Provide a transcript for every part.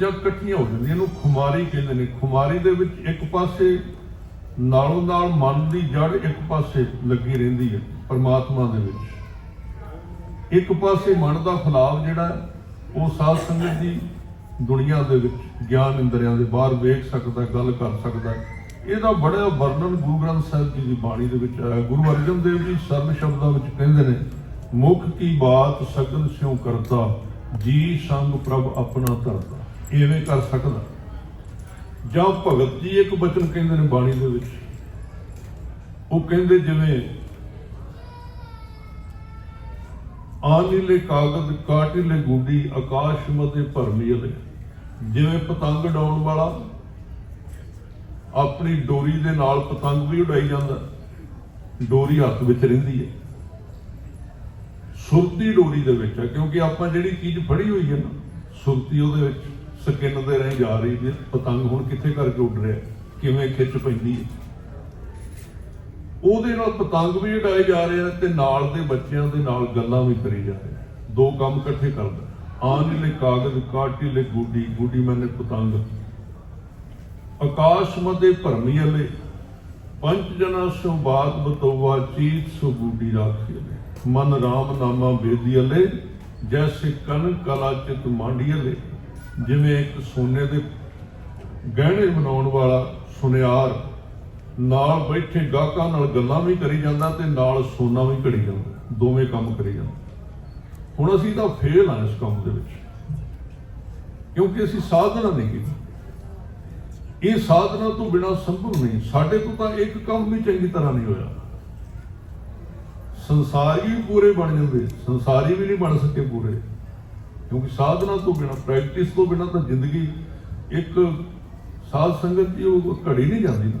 ਜਦ ਇਕੱਠੀਆਂ ਹੋ ਜਾਂਦੀਆਂ ਇਹਨੂੰ ਖੁਮਾਰੀ ਕਹਿੰਦੇ ਨੇ। ਖੁਮਾਰੀ ਦੇ ਵਿੱਚ ਇੱਕ ਪਾਸੇ ਨਾਲੋਂ ਨਾਲ ਮਨ ਦੀ ਜੜ ਇੱਕ ਪਾਸੇ ਲੱਗੀ ਰਹਿੰਦੀ ਹੈ ਪਰਮਾਤਮਾ ਦੇ ਵਿੱਚ। ਇੱਕ ਪਾਸੇ ਮਨ ਦਾ ਫਲਾਵ ਜਿਹੜਾ ਉਹ ਸਾਧ ਸੰਗਤ ਦੀ ਦੁਨੀਆ ਦੇ ਵਿੱਚ ਗਿਆਨ ਇੰਦਰੀਆਂ ਦੇ ਬਾਹਰ ਵੇਖ ਸਕਦਾ, ਗੱਲ ਕਰ ਸਕਦਾ। ਇਹਦਾ ਬੜਾ ਵਰਣਨ ਗੁਰੂ ਗ੍ਰੰਥ ਸਾਹਿਬ ਜੀ ਦੀ ਬਾਣੀ ਦੇ ਵਿੱਚ ਆਇਆ ਗੁਰੂ ਅਰਜਨ ਦੇਵ ਜੀ ਸਰਬ ਸ਼ਬਦਾਂ ਵਿੱਚ ਕਹਿੰਦੇ ਨੇ, ਮੁਖ ਕੀ ਬਾਤ ਸ਼ਗਨ ਸਿਉ ਕਰਤਾ ਜੀ ਸੰਗ ਪ੍ਰਭ ਆਪਣਾ ਧਰਤਾ ਇਵੇਂ ਕਰ ਸਕਦਾ। ਜਾਂ ਭਗਤ ਜੀ ਇੱਕ ਬਚਨ ਕਹਿੰਦੇ ਨੇ ਬਾਣੀ ਦੇ ਵਿੱਚ। ਉਹ ਕਹਿੰਦੇ ਜਿਵੇਂ ਆਨੀਲੇ ਕਾਗਦ ਕਾਟੀਲੇ ਗੁੱਡੀ, ਆਕਾਸ਼ ਮਤੇ ਭਰਮੀ ਅਲੇ ਜਿਵੇਂ ਪਤੰਗ ਡਾਉਣ ਵਾਲਾ ਆਪਣੀ ਡੋਰੀ ਦੇ ਨਾਲ ਪਤੰਗ ਵੀ ਉਡਾਈ ਜਾਂਦਾ। ਡੋਰੀ ਹੱਥ ਵਿੱਚ ਰਹਿੰਦੀ ਹੈ। ਸੁਰਤੀ ਡੋਰੀ ਦੇ ਵਿੱਚ ਹੈ ਕਿਉਂਕਿ ਆਪਾਂ ਜਿਹੜੀ ਚੀਜ਼ ਫੜੀ ਹੋਈ ਹੈ ਨਾ, ਸੁਰਤੀ ਉਹਦੇ ਵਿੱਚ। ਸਕਿਨ ਦੇ ਰਾਹੀਂ ਜਾ ਰਹੀ ਹੈ ਪਤੰਗ ਹੁਣ ਕਿੱਥੇ ਕਰਕੇ ਉੱਡ ਰਿਹਾ? ਕਿਵੇਂ ਖਿੱਚ ਪੈਂਦੀ ਹੈ? ਉਹਦੇ ਨਾਲ ਪਤੰਗ ਵੀ ਉਡਾਏ ਜਾ ਰਹੇ ਆ ਤੇ ਨਾਲ ਦੇ ਬੱਚਿਆਂ ਦੇ ਨਾਲ ਗੱਲਾਂ ਵੀ ਕਰੀ ਜਾ ਰਹੇ ਆ। ਦੋ ਕੰਮ ਇਕੱਠੇ ਕਰਦਾ ਆਨ ਲੈ ਕਾਗਜ਼ ਕਾਟੀ ਲੈ ਗੁੱਡੀ ਗੁੱਡੀ ਮੈਨੇ ਪਤੰਗ। ਆਕਾਸ਼ ਮਦੇ ਭਰਮੀ ਅਲੇ ਪੰਜ ਜਨਾ ਸੋ ਬਾਤ ਬਤੋਵਾ ਚੀਤ ਸੋ ਗੁੱਡੀ ਰਾਖੀ ਅਲੇ ਮਨ ਰਾਮ ਨਾਮਾ ਬੇਦੀ ਅਲੇ ਜੈਸੇ ਕਨ ਕਲਾ ਚਿਤ ਮਾਂਡੀ ਅਲੇ ਜਿਵੇਂ ਇੱਕ ਸੋਨੇ ਦੇ ਗਹਿਣੇ ਬਣਾਉਣ ਵਾਲਾ ਸੁਨਿਆਰ ਨਾਲ ਬੈਠੇ ਗਾਹਕਾਂ ਨਾਲ ਗੱਲਾਂ ਵੀ ਕਰੀ ਜਾਂਦਾ ਤੇ ਨਾਲ ਸੋਨਾ ਵੀ ਘੜੀ ਜਾਂਦਾ, ਦੋਵੇਂ ਕੰਮ ਕਰੀ ਜਾਂਦਾ। ਹੁਣ ਅਸੀਂ ਤਾਂ ਫੇਲ ਆ ਇਸ ਕੰਮ ਦੇ ਵਿੱਚ, ਕਿਉਂਕਿ ਅਸੀਂ ਸਾਧਨਾ ਨਹੀਂ ਕੀਤੀ। ਇਹ ਸਾਧਨਾ ਤੋਂ ਬਿਨਾ ਸੰਭਵ ਨਹੀਂ, ਸਾਡੇ ਤੋਂ ਤਾਂ ਇੱਕ ਕੰਮ ਵੀ ਚੰਗੀ ਤਰ੍ਹਾਂ ਨਹੀਂ ਹੋਇਆ। ਸੰਸਾਰੀ ਵੀ ਪੂਰੇ ਬਣ ਜਾਂਦੇ, ਸੰਸਾਰੀ ਵੀ ਨਹੀਂ ਬਣ ਸਕੇ ਪੂਰੇ। ਕਿਉਂਕਿ ਸਾਧਨਾ ਤੋਂ ਬਿਨਾ ਪ੍ਰੈਕਟਿਸ ਤੋਂ ਬਿਨਾ ਤਾਂ ਜ਼ਿੰਦਗੀ ਇੱਕ ਸਾਧ ਸੰਗਤ ਦੀ ਉਹ ਘੜੀ ਨਹੀਂ ਜਾਂਦੀ ਨਾ।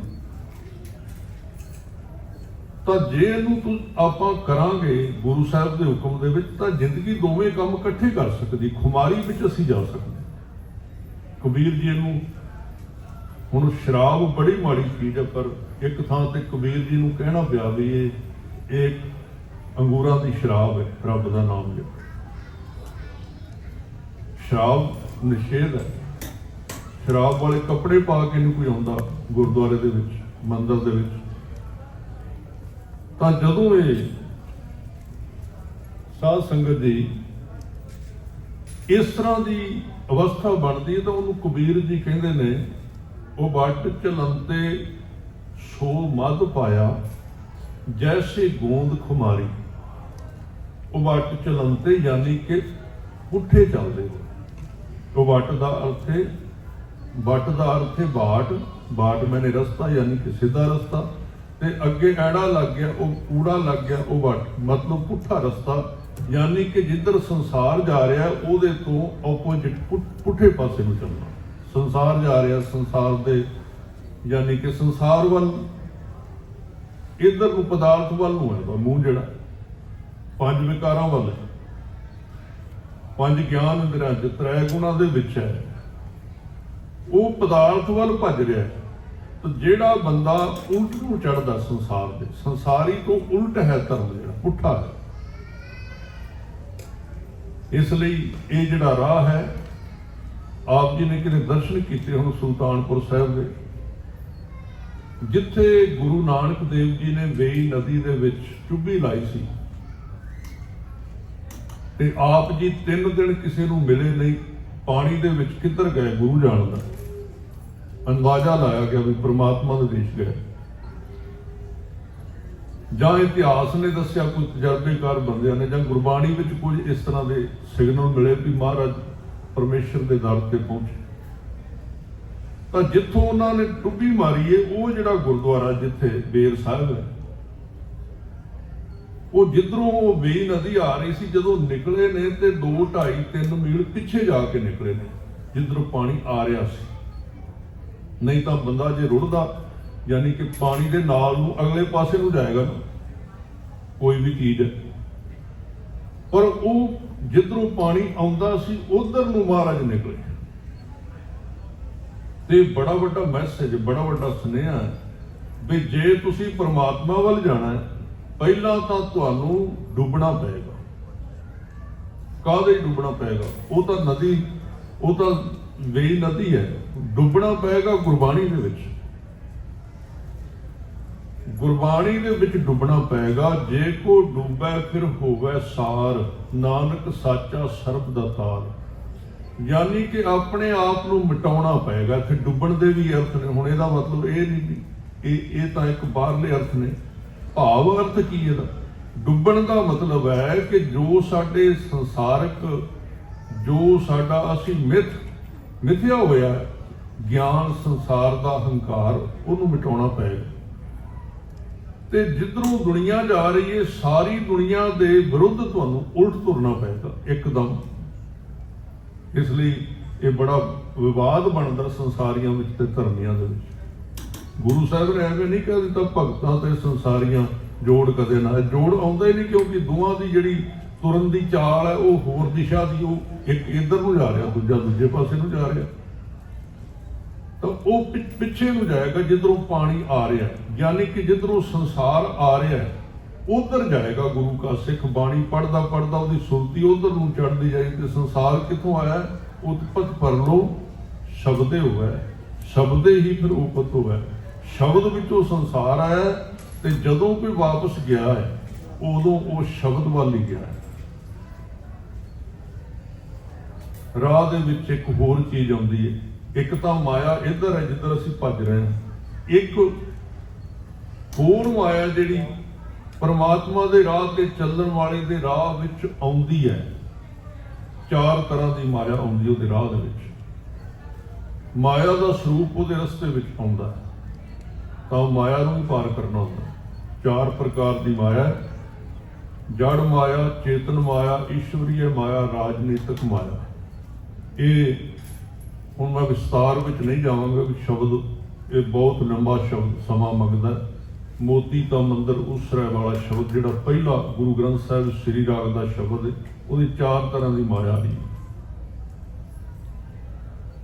ਤਾਂ ਜੇ ਇਹਨੂੰ ਤੂੰ, ਆਪਾਂ ਕਰਾਂਗੇ ਗੁਰੂ ਸਾਹਿਬ ਦੇ ਹੁਕਮ ਦੇ ਵਿੱਚ, ਤਾਂ ਜ਼ਿੰਦਗੀ ਦੋਵੇਂ ਕੰਮ ਇਕੱਠੇ ਕਰ ਸਕਦੀ, ਖੁਮਾਰੀ ਵਿੱਚ ਅਸੀਂ ਜਾ ਸਕਦੇ ਕਬੀਰ ਜੀ ਨੂੰ ਹੁਣ ਸ਼ਰਾਬ ਬੜੀ ਮਾੜੀ ਚੀਜ਼ ਹੈ ਪਰ ਇੱਕ ਥਾਂ ਤੇ ਕਬੀਰ ਜੀ ਨੂੰ ਕਹਿਣਾ ਪਿਆ ਵੀ ਇਹ ਇਹ ਅੰਗੂਰਾਂ ਦੀ ਸ਼ਰਾਬ ਹੈ, ਰੱਬ ਦਾ ਨਾਮ ਲਿਓ ਸ਼ਰਾਬ ਨਿਸ਼ੇਧ ਹੈ। ਸ਼ਰਾਬ ਵਾਲੇ ਕੱਪੜੇ ਪਾ ਕੇ ਨਹੀਂ ਕੋਈ ਆਉਂਦਾ ਗੁਰਦੁਆਰੇ ਦੇ ਵਿੱਚ, ਮੰਦਰ ਦੇ ਵਿੱਚ। ਤਾਂ ਜਦੋਂ ਇਹ ਸਾਧ ਸੰਗਤ ਜੀ ਇਸ ਤਰ੍ਹਾਂ ਦੀ ਅਵਸਥਾ ਬਣਦੀ ਹੈ ਤਾਂ ਉਹਨੂੰ ਕਬੀਰ ਜੀ ਕਹਿੰਦੇ ਨੇ, ਉਹ ਵੱਟ ਚਲੰਤੇ ਸੋ ਮਦ ਪਾਇਆ, ਜੈਸੇ ਗੋਂਦ ਖੁਮਾਰੀ। ਉਹ ਵੱਟ ਚਲੰਤੇ ਯਾਨੀ ਕਿ ਪੁੱਠੇ ਚੱਲਦੇ ਉਹ ਵੱਟ ਦਾ ਅਰਥ ਹੈ, ਵੱਟ ਦਾ ਅਰਥ ਹੈ ਬਾਟ। ਬਾਟ ਮੈਨੇ ਰਸਤਾ ਯਾਨੀ ਕਿ ਸਿੱਧਾ ਰਸਤਾ। ਤੇ ਅੱਗੇ ਐੜਾ ਲੱਗ ਗਿਆ, ਉਹ ਕੂੜਾ ਲੱਗ ਗਿਆ, ਉਹ ਵੱਟ। ਮਤਲਬ ਪੁੱਠਾ ਰਸਤਾ। ਯਾਨੀ ਕਿ ਜਿੱਧਰ ਸੰਸਾਰ ਜਾ ਰਿਹਾ, ਉਹਦੇ ਤੋਂ ਆਪੋਜ਼ਿਟ ਪੁੱਠੇ ਪਾਸੇ ਨੂੰ ਚੱਲਣਾ। ਸੰਸਾਰ ਜਾ ਰਿਹਾ, ਸੰਸਾਰ ਦੇ ਯਾਨੀ ਕਿ ਸੰਸਾਰ ਵੱਲ। ਇਧਰ ਨੂੰ ਪਦਾਰਥ ਵੱਲ ਨੂੰ ਹੈ ਮੂੰਹ ਜਿਹੜਾ। ਪੰਜ ਵਿਕਾਰਾਂ ਵੱਲ। ਹੈ। ਪੰਜ ਗਿਆਨ ਇੰਦਰੀਆਂ ਤ੍ਰੈ ਗੁਣਾ ਦੇ ਵਿੱਚ ਹੈ, ਉਹ ਪਦਾਰਥ ਵੱਲ ਭੱਜ ਰਿਹਾ ਹੈ। ਤਾਂ ਜਿਹੜਾ ਬੰਦਾ ਉਲਟ ਨੂੰ ਚੜਦਾ ਸੰਸਾਰ ਦੇ, ਸੰਸਾਰੀ ਤੋਂ ਉਲਟ ਹੈ ਧਰਮ ਜਿਹੜਾ, ਪੁੱਠਾ ਹੈ। ਇਸ ਲਈ ਇਹ ਜਿਹੜਾ ਰਾਹ ਹੈ, ਆਪ ਜੀ ਨੇ ਕਿਤੇ ਦਰਸ਼ਨ ਕੀਤੇ ਹੁਣ ਸੁਲਤਾਨਪੁਰ ਸਾਹਿਬ ਦੇ। ਜਿੱਥੇ ਗੁਰੂ ਨਾਨਕ ਦੇਵ ਜੀ ਨੇ ਵੇਈ ਨਦੀ ਦੇ ਵਿੱਚ ਚੁੱਭੀ ਲਾਈ ਸੀ ਤੇ ਆਪ ਜੀ ਤਿੰਨ ਦਿਨ ਕਿਸੇ ਨੂੰ ਮਿਲੇ ਨਹੀਂ, ਪਾਣੀ ਦੇ ਵਿੱਚ ਕਿੱਧਰ ਗਏ ਗੁਰੂ ਜਾਣਦਾ ਅੰਦਾਜ਼ਾ ਲਾਇਆ ਗਿਆ ਵੀ ਪ੍ਰਮਾਤਮਾ ਦੇ ਦੇਸ਼ ਗਏ। ਜਾਂ ਇਤਿਹਾਸ ਨੇ ਦੱਸਿਆ ਕੋਈ ਤਜਰਬੇਕਾਰ ਬੰਦਿਆਂ ਨੇ, ਜਾਂ ਗੁਰਬਾਣੀ ਵਿੱਚ ਕੁਝ ਇਸ ਤਰ੍ਹਾਂ ਦੇ ਸਿਗਨਲ ਮਿਲੇ ਵੀ ਮਹਾਰਾਜ ਪਰਮੇਸ਼ਰ ਦੇ ਦਰ ਤੇ ਪਹੁੰਚੇ। ਤਾਂ ਜਿੱਥੋਂ ਉਹਨਾਂ ਨੇ ਡੁੱਬੀ ਮਾਰੀ ਏ, ਉਹ ਜਿਹੜਾ ਗੁਰਦੁਆਰਾ ਜਿੱਥੇ ਬੇਰ ਸਾਹਿਬ ਹੈ ਉਹ ਜਿੱਧਰੋਂ ਉਹ ਵੇਈ ਨਦੀ ਆ ਰਹੀ ਸੀ, ਜਦੋਂ ਨਿਕਲੇ ਨੇ ਤੇ 2 2.5 3 ਮੀਲ ਪਿੱਛੇ ਜਾ ਕੇ ਨਿਕਲੇ ਨੇ, ਜਿੱਧਰੋਂ ਪਾਣੀ ਆ ਰਿਹਾ ਸੀ। ਨਹੀਂ ਤਾਂ ਬੰਦਾ ਜੇ ਰੁੜਦਾ, ਯਾਨੀ ਕਿ ਪਾਣੀ ਦੇ ਨਾਲ ਨੂੰ ਅਗਲੇ ਪਾਸੇ ਨੂੰ ਜਾਏਗਾ ਕੋਈ ਵੀ ਚੀਜ਼। ਪਰ ਉਹ ਜਿੱਧਰੋਂ ਪਾਣੀ ਆਉਂਦਾ ਸੀ, ਉਧਰ ਨੂੰ ਮਹਾਰਾਜ ਨਿਕਲੇ। ਤੇ ਬੜਾ ਵੱਡਾ ਮੈਸੇਜ ਬੜਾ ਵੱਡਾ ਸੁਨੇਹਾ ਵੀ ਜੇ ਤੁਸੀਂ ਪਰਮਾਤਮਾ ਵੱਲ ਜਾਣਾ ਹੈ ਪਹਿਲਾਂ ਤਾਂ ਤੁਹਾਨੂੰ ਡੁੱਬਣਾ ਪਏਗਾ। ਕਾਹਦੇ ਡੁੱਬਣਾ ਪਏਗਾ? ਉਹ ਤਾਂ ਨਦੀ, ਉਹ ਤਾਂ ਵੇਈ ਨਦੀ ਹੈ। ਡੁੱਬਣਾ ਪਏਗਾ ਗੁਰਬਾਣੀ ਦੇ ਵਿੱਚ। ਗੁਰਬਾਣੀ ਦੇ ਵਿੱਚ ਡੁੱਬਣਾ ਪਏਗਾ, ਜੇ ਕੋ ਡੁੱਬੈ ਫਿਰ ਹੋਵੇ ਸਾਰ, ਨਾਨਕ ਸਾਚਾ ਸਰਬ ਦਾ ਤਾਰ। ਯਾਨੀ ਕਿ ਆਪਣੇ ਆਪ ਨੂੰ ਮਿਟਾਉਣਾ ਪਏਗਾ ਇੱਥੇ ਡੁੱਬਣ ਦੇ ਵੀ ਅਰਥ ਨੇ। ਹੁਣ ਇਹਦਾ ਮਤਲਬ ਇਹ ਨਹੀਂ ਇਹ ਇਹ ਤਾਂ ਇੱਕ ਬਾਹਰਲੇ ਅਰਥ ਨੇ। ਭਾਵ ਅਰਥ ਕੀ ਇਹਦਾ? ਡੁੱਬਣ ਦਾ ਮਤਲਬ ਹੈ ਕਿ ਜੋ ਸਾਡੇ ਸੰਸਾਰਕ, ਜੋ ਸਾਡਾ ਅਸੀਂ ਮਿੱਥ, ਮਿਥਿਆ ਹੋਇਆ ਗਿਆਨ ਸੰਸਾਰ ਦਾ ਹੰਕਾਰ, ਉਹਨੂੰ ਮਿਟਾਉਣਾ ਪਏਗਾ। ਤੇ ਜਿੱਧਰੋਂ ਦੁਨੀਆ ਜਾ ਰਹੀ ਹੈ ਸਾਰੀ ਦੁਨੀਆ ਦੇ ਵਿਰੁੱਧ ਤੁਹਾਨੂੰ ਉਲਟ ਤੁਰਨਾ ਪਏਗਾ, ਇੱਕਦਮ। ਇਸ ਲਈ ਇਹ ਬੜਾ ਵਿਵਾਦ ਬਣਦਾ ਸੰਸਾਰੀਆਂ ਵਿੱਚ ਤੇ ਧਰਮੀਆਂ ਦੇ ਵਿੱਚ। ਗੁਰੂ ਸਾਹਿਬ ਨੇ ਐਵੇਂ ਨਹੀਂ ਕਹਿ ਦਿੱਤਾ, ਭਗਤਾਂ ਤੇ ਸੰਸਾਰੀਆਂ ਜੋੜ ਕਦੇ ਨਾ ਜੋੜ ਆਉਂਦਾ ਹੀ ਨਹੀਂ ਕਿਉਂਕਿ ਦੋਵਾਂ ਦੀ ਜਿਹੜੀ ਤੁਰਨ ਦੀ ਚਾਲ ਹੈ, ਉਹ ਹੋਰ ਦਿਸ਼ਾ ਦੀ, ਉਹ ਇੱਕ ਇੱਧਰ ਨੂੰ ਜਾ ਰਿਹਾ, ਦੂਜਾ ਦੂਜੇ ਪਾਸੇ ਨੂੰ ਜਾ ਰਿਹਾ। ਤਾਂ ਉਹ ਪਿੱਛੇ ਨੂੰ ਜਾਏਗਾ, ਜਿੱਧਰੋਂ ਪਾਣੀ ਆ ਰਿਹਾ ਯਾਨੀ ਕਿ ਜਿੱਧਰੋਂ ਸੰਸਾਰ ਆ ਰਿਹਾ ਉਧਰ ਜਾਏਗਾ ਗੁਰੂ ਕਾ ਸਿੱਖ। ਬਾਣੀ ਪੜਦਾ ਪੜਦਾ ਉਹਦੀ ਸੁਰਤੀ ਉਧਰ ਨੂੰ ਚੜਦੀ ਜਾਏਗੀ ਤੇ ਸੰਸਾਰ ਕਿੱਥੋਂ ਆਇਆ ਹੈ? ਉਤਪਤ ਪਰਲੋ ਸ਼ਬਦੇ ਹੋਇਆ ਸ਼ਬਦੇ ਹੀ ਫਿਰ ਉਪਤ ਹੋਇਆ ਸ਼ਬਦ ਵਿੱਚੋਂ ਸੰਸਾਰ ਹੈ ਤੇ ਜਦੋਂ ਕੋਈ ਵਾਪਸ ਗਿਆ ਹੈ, ਉਦੋਂ ਉਹ ਸ਼ਬਦ ਵੱਲ ਹੀ ਗਿਆ ਹੈ। ਰਾਹ ਦੇ ਵਿੱਚ ਇੱਕ ਹੋਰ ਚੀਜ਼ ਆਉਂਦੀ ਹੈ। ਇੱਕ ਤਾਂ ਮਾਇਆ ਇੱਧਰ ਹੈ ਜਿੱਧਰ ਅਸੀਂ ਭੱਜ ਰਹੇ ਹਾਂ। ਇੱਕ ਹੋਰ ਮਾਇਆ ਜਿਹੜੀ ਪਰਮਾਤਮਾ ਦੇ ਰਾਹ ਤੇ ਚੱਲਣ ਵਾਲੇ ਦੇ ਰਾਹ ਵਿੱਚ ਆਉਂਦੀ ਹੈ। ਚਾਰ ਤਰ੍ਹਾਂ ਦੀ ਮਾਇਆ ਆਉਂਦੀ ਉਹਦੇ ਰਾਹ ਦੇ ਵਿੱਚ। ਮਾਇਆ ਦਾ ਸਰੂਪ ਉਹਦੇ ਰਸਤੇ ਵਿੱਚ ਆਉਂਦਾ ਹੈ। ਤਾਂ ਉਹ ਮਾਇਆ ਨੂੰ ਵੀ ਪਾਰ ਕਰਨਾ ਹੁੰਦਾ। ਚਾਰ ਪ੍ਰਕਾਰ ਦੀ ਮਾਇਆ ਹੈ। ਜੜ ਮਾਇਆ, ਚੇਤਨ ਮਾਇਆ ਈਸ਼ਵਰੀय ਮਾਇਆ, ਰਾਜਨੀਤਿਕ ਮਾਇਆ। ਇਹ ਹੁਣ ਮੈਂ ਵਿਸਤਾਰ ਵਿੱਚ ਨਹੀਂ ਜਾਵਾਂਗਾ ਕਿ ਸ਼ਬਦ, ਇਹ ਬਹੁਤ ਲੰਬਾ ਸ਼ਬਦ, ਸਮਾਂ ਮੰਗਦਾ ਮੋਤੀ ਤਾਂ ਮੰਦਰ ਉਸਰੇ ਵਾਲਾ ਸ਼ਬਦ, ਜਿਹੜਾ ਪਹਿਲਾ ਗੁਰੂ ਗ੍ਰੰਥ ਸਾਹਿਬ ਸ੍ਰੀ ਰਾਗ ਦਾ ਸ਼ਬਦ ਹੈ, ਉਹਦੀ ਚਾਰ ਤਰ੍ਹਾਂ ਦੀ ਮਾਇਆ ਦੀ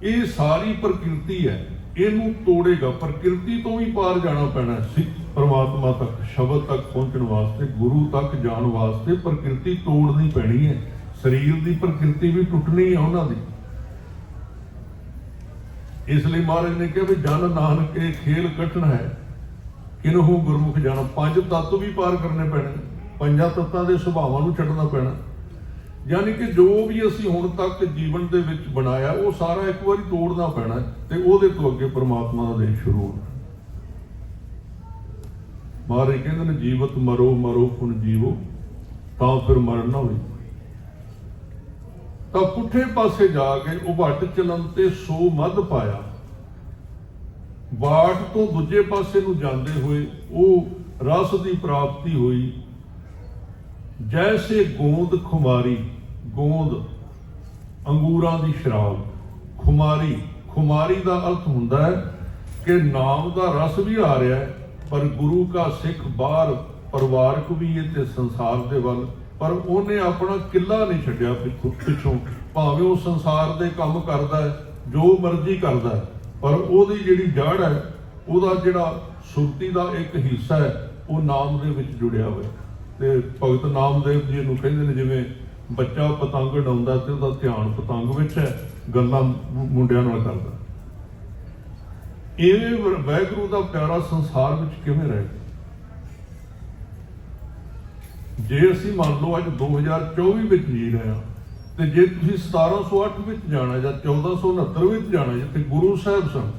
ਇਹ ਸਾਰੀ ਪ੍ਰਕਿਰਤੀ ਹੈ। ਇਹਨੂੰ ਤੋੜੇਗਾ, ਪ੍ਰਕਿਰਤੀ ਤੋਂ ਵੀ ਪਾਰ ਜਾਣਾ ਪੈਣਾ ਹੈ। ਸਿੱਖ ਪਰਮਾਤਮਾ ਤੱਕ, ਸ਼ਬਦ ਤੱਕ ਪਹੁੰਚਣ ਵਾਸਤੇ, ਗੁਰੂ ਤੱਕ ਜਾਣ ਵਾਸਤੇ ਪ੍ਰਕਿਰਤੀ ਤੋੜਨੀ ਪੈਣੀ ਹੈ। ਸਰੀਰ ਦੀ ਪ੍ਰਕਿਰਤੀ ਵੀ ਟੁੱਟਣੀ ਹੈ ਉਹਨਾਂ ਦੀ। ਇਸ ਲਈ ਮਹਾਰਾਜ ਨੇ ਕਿਹਾ ਵੀ ਜਨ ਨਾਨਕੇ ਖੇਲ ਕਠਨ ਹੈ। ਕਿਨਹੂ ਗੁਰਮੁਖ ਜਾਣ? ਪੰਜ ਤੱਤ ਵੀ ਪਾਰ ਕਰਨੇ ਪੈਣੇ। ਪੰਜਾਂ ਤੱਤਾਂ ਦੇ ਸੁਭਾਵਾਂ ਨੂੰ ਛੱਡਣਾ ਪੈਣਾ। ਯਾਨੀ ਕਿ ਜੋ ਵੀ ਅਸੀਂ ਹੁਣ ਤੱਕ ਜੀਵਨ ਦੇ ਵਿੱਚ ਬਣਾਇਆ, ਉਹ ਸਾਰਾ ਇੱਕ ਵਾਰੀ ਤੋੜਨਾ ਪੈਣਾ ਤੇ ਉਹਦੇ ਤੋਂ ਅੱਗੇ ਪ੍ਰਮਾਤਮਾ ਦਾ ਦੇਸ਼ ਸ਼ੁਰੂ ਹੋਣਾ। ਮਹਾਰਾਜ ਕਹਿੰਦੇ ਨੇ, ਜੀਵਤ ਮਰੋ ਮਰੋ ਪੁਨ ਜੀਵੋ, ਤਾਂ ਫਿਰ ਮਰਨ ਨਾ ਹੋਈ। ਤਾਂ ਪੁੱਠੇ ਪਾਸੇ ਜਾ ਕੇ ਉਹ ਭੱਟ ਚਲਨ ਤੇ ਸੋ ਮੱਧ ਪਾਇਆ। ਬਾਟ ਤੋਂ ਦੂਜੇ ਪਾਸੇ ਨੂੰ ਜਾਂਦੇ ਹੋਏ ਉਹ ਰਸ ਦੀ ਪ੍ਰਾਪਤੀ ਹੋਈ। ਜੈਸੇ ਗੋਂਦ ਖੁਮਾਰੀ ਗੋਂਦ, ਅੰਗੂਰਾਂ ਦੀ ਸ਼ਰਾਬ, ਖੁਮਾਰੀ। ਖੁਮਾਰੀ ਦਾ ਅਰਥ ਹੁੰਦਾ ਹੈ ਕਿ ਨਾਮ ਦਾ ਰਸ ਵੀ ਆ ਰਿਹਾ ਹੈ, ਪਰ ਗੁਰੂ ਕਾ ਸਿੱਖ ਬਾਹਰ ਪਰਿਵਾਰਕ ਵੀ ਹੈ ਤੇ ਸੰਸਾਰ ਦੇ ਵੱਲ। ਪਰ ਉਹਨੇ ਆਪਣਾ ਕਿੱਲਾ ਨਹੀਂ ਛੱਡਿਆ ਪਿੱਛੋਂ ਪਿੱਛੋਂ। ਭਾਵੇਂ ਉਹ ਸੰਸਾਰ ਦੇ ਕੰਮ ਕਰਦਾ ਹੈ, ਜੋ ਮਰਜ਼ੀ ਕਰਦਾ ਹੈ, ਪਰ ਉਹਦੀ ਜਿਹੜੀ ਜੜ ਹੈ, ਉਹਦਾ ਜਿਹੜਾ ਸੁਰਤੀ ਦਾ ਇੱਕ ਹਿੱਸਾ ਹੈ, ਉਹ ਨਾਮ ਦੇ ਵਿੱਚ ਜੁੜਿਆ ਹੋਇਆ ਤੇ ਭਗਤ ਨਾਮਦੇਵ ਜੀ ਨੂੰ ਕਹਿੰਦੇ ਨੇ ਜਿਵੇਂ ਬੱਚਾ ਪਤੰਗ ਉਡਾਉਂਦਾ ਤੇ ਉਹਦਾ ਧਿਆਨ ਪਤੰਗ ਵਿੱਚ ਹੈ, ਗੱਲਾਂ ਮੁੰਡਿਆਂ ਨਾਲ ਕਰਦਾ। ਇਹ ਵ- ਵਾਹਿਗੁਰੂ ਦਾ ਪਿਆਰਾ ਸੰਸਾਰ ਵਿੱਚ ਕਿਵੇਂ ਰਹੇ? ਜੇ ਅਸੀਂ ਮੰਨ ਲਓ ਅੱਜ 2024 ਵਿੱਚ ਜੀ ਰਹੇ ਹਾਂ, ਤੇ ਜੇ ਤੁਸੀਂ 1708 ਵਿੱਚ ਜਾਣਾ ਜਾਂ 1469 ਵਿੱਚ ਜਾਣਾ, ਜਿੱਥੇ ਗੁਰੂ ਸਾਹਿਬ ਸਨ,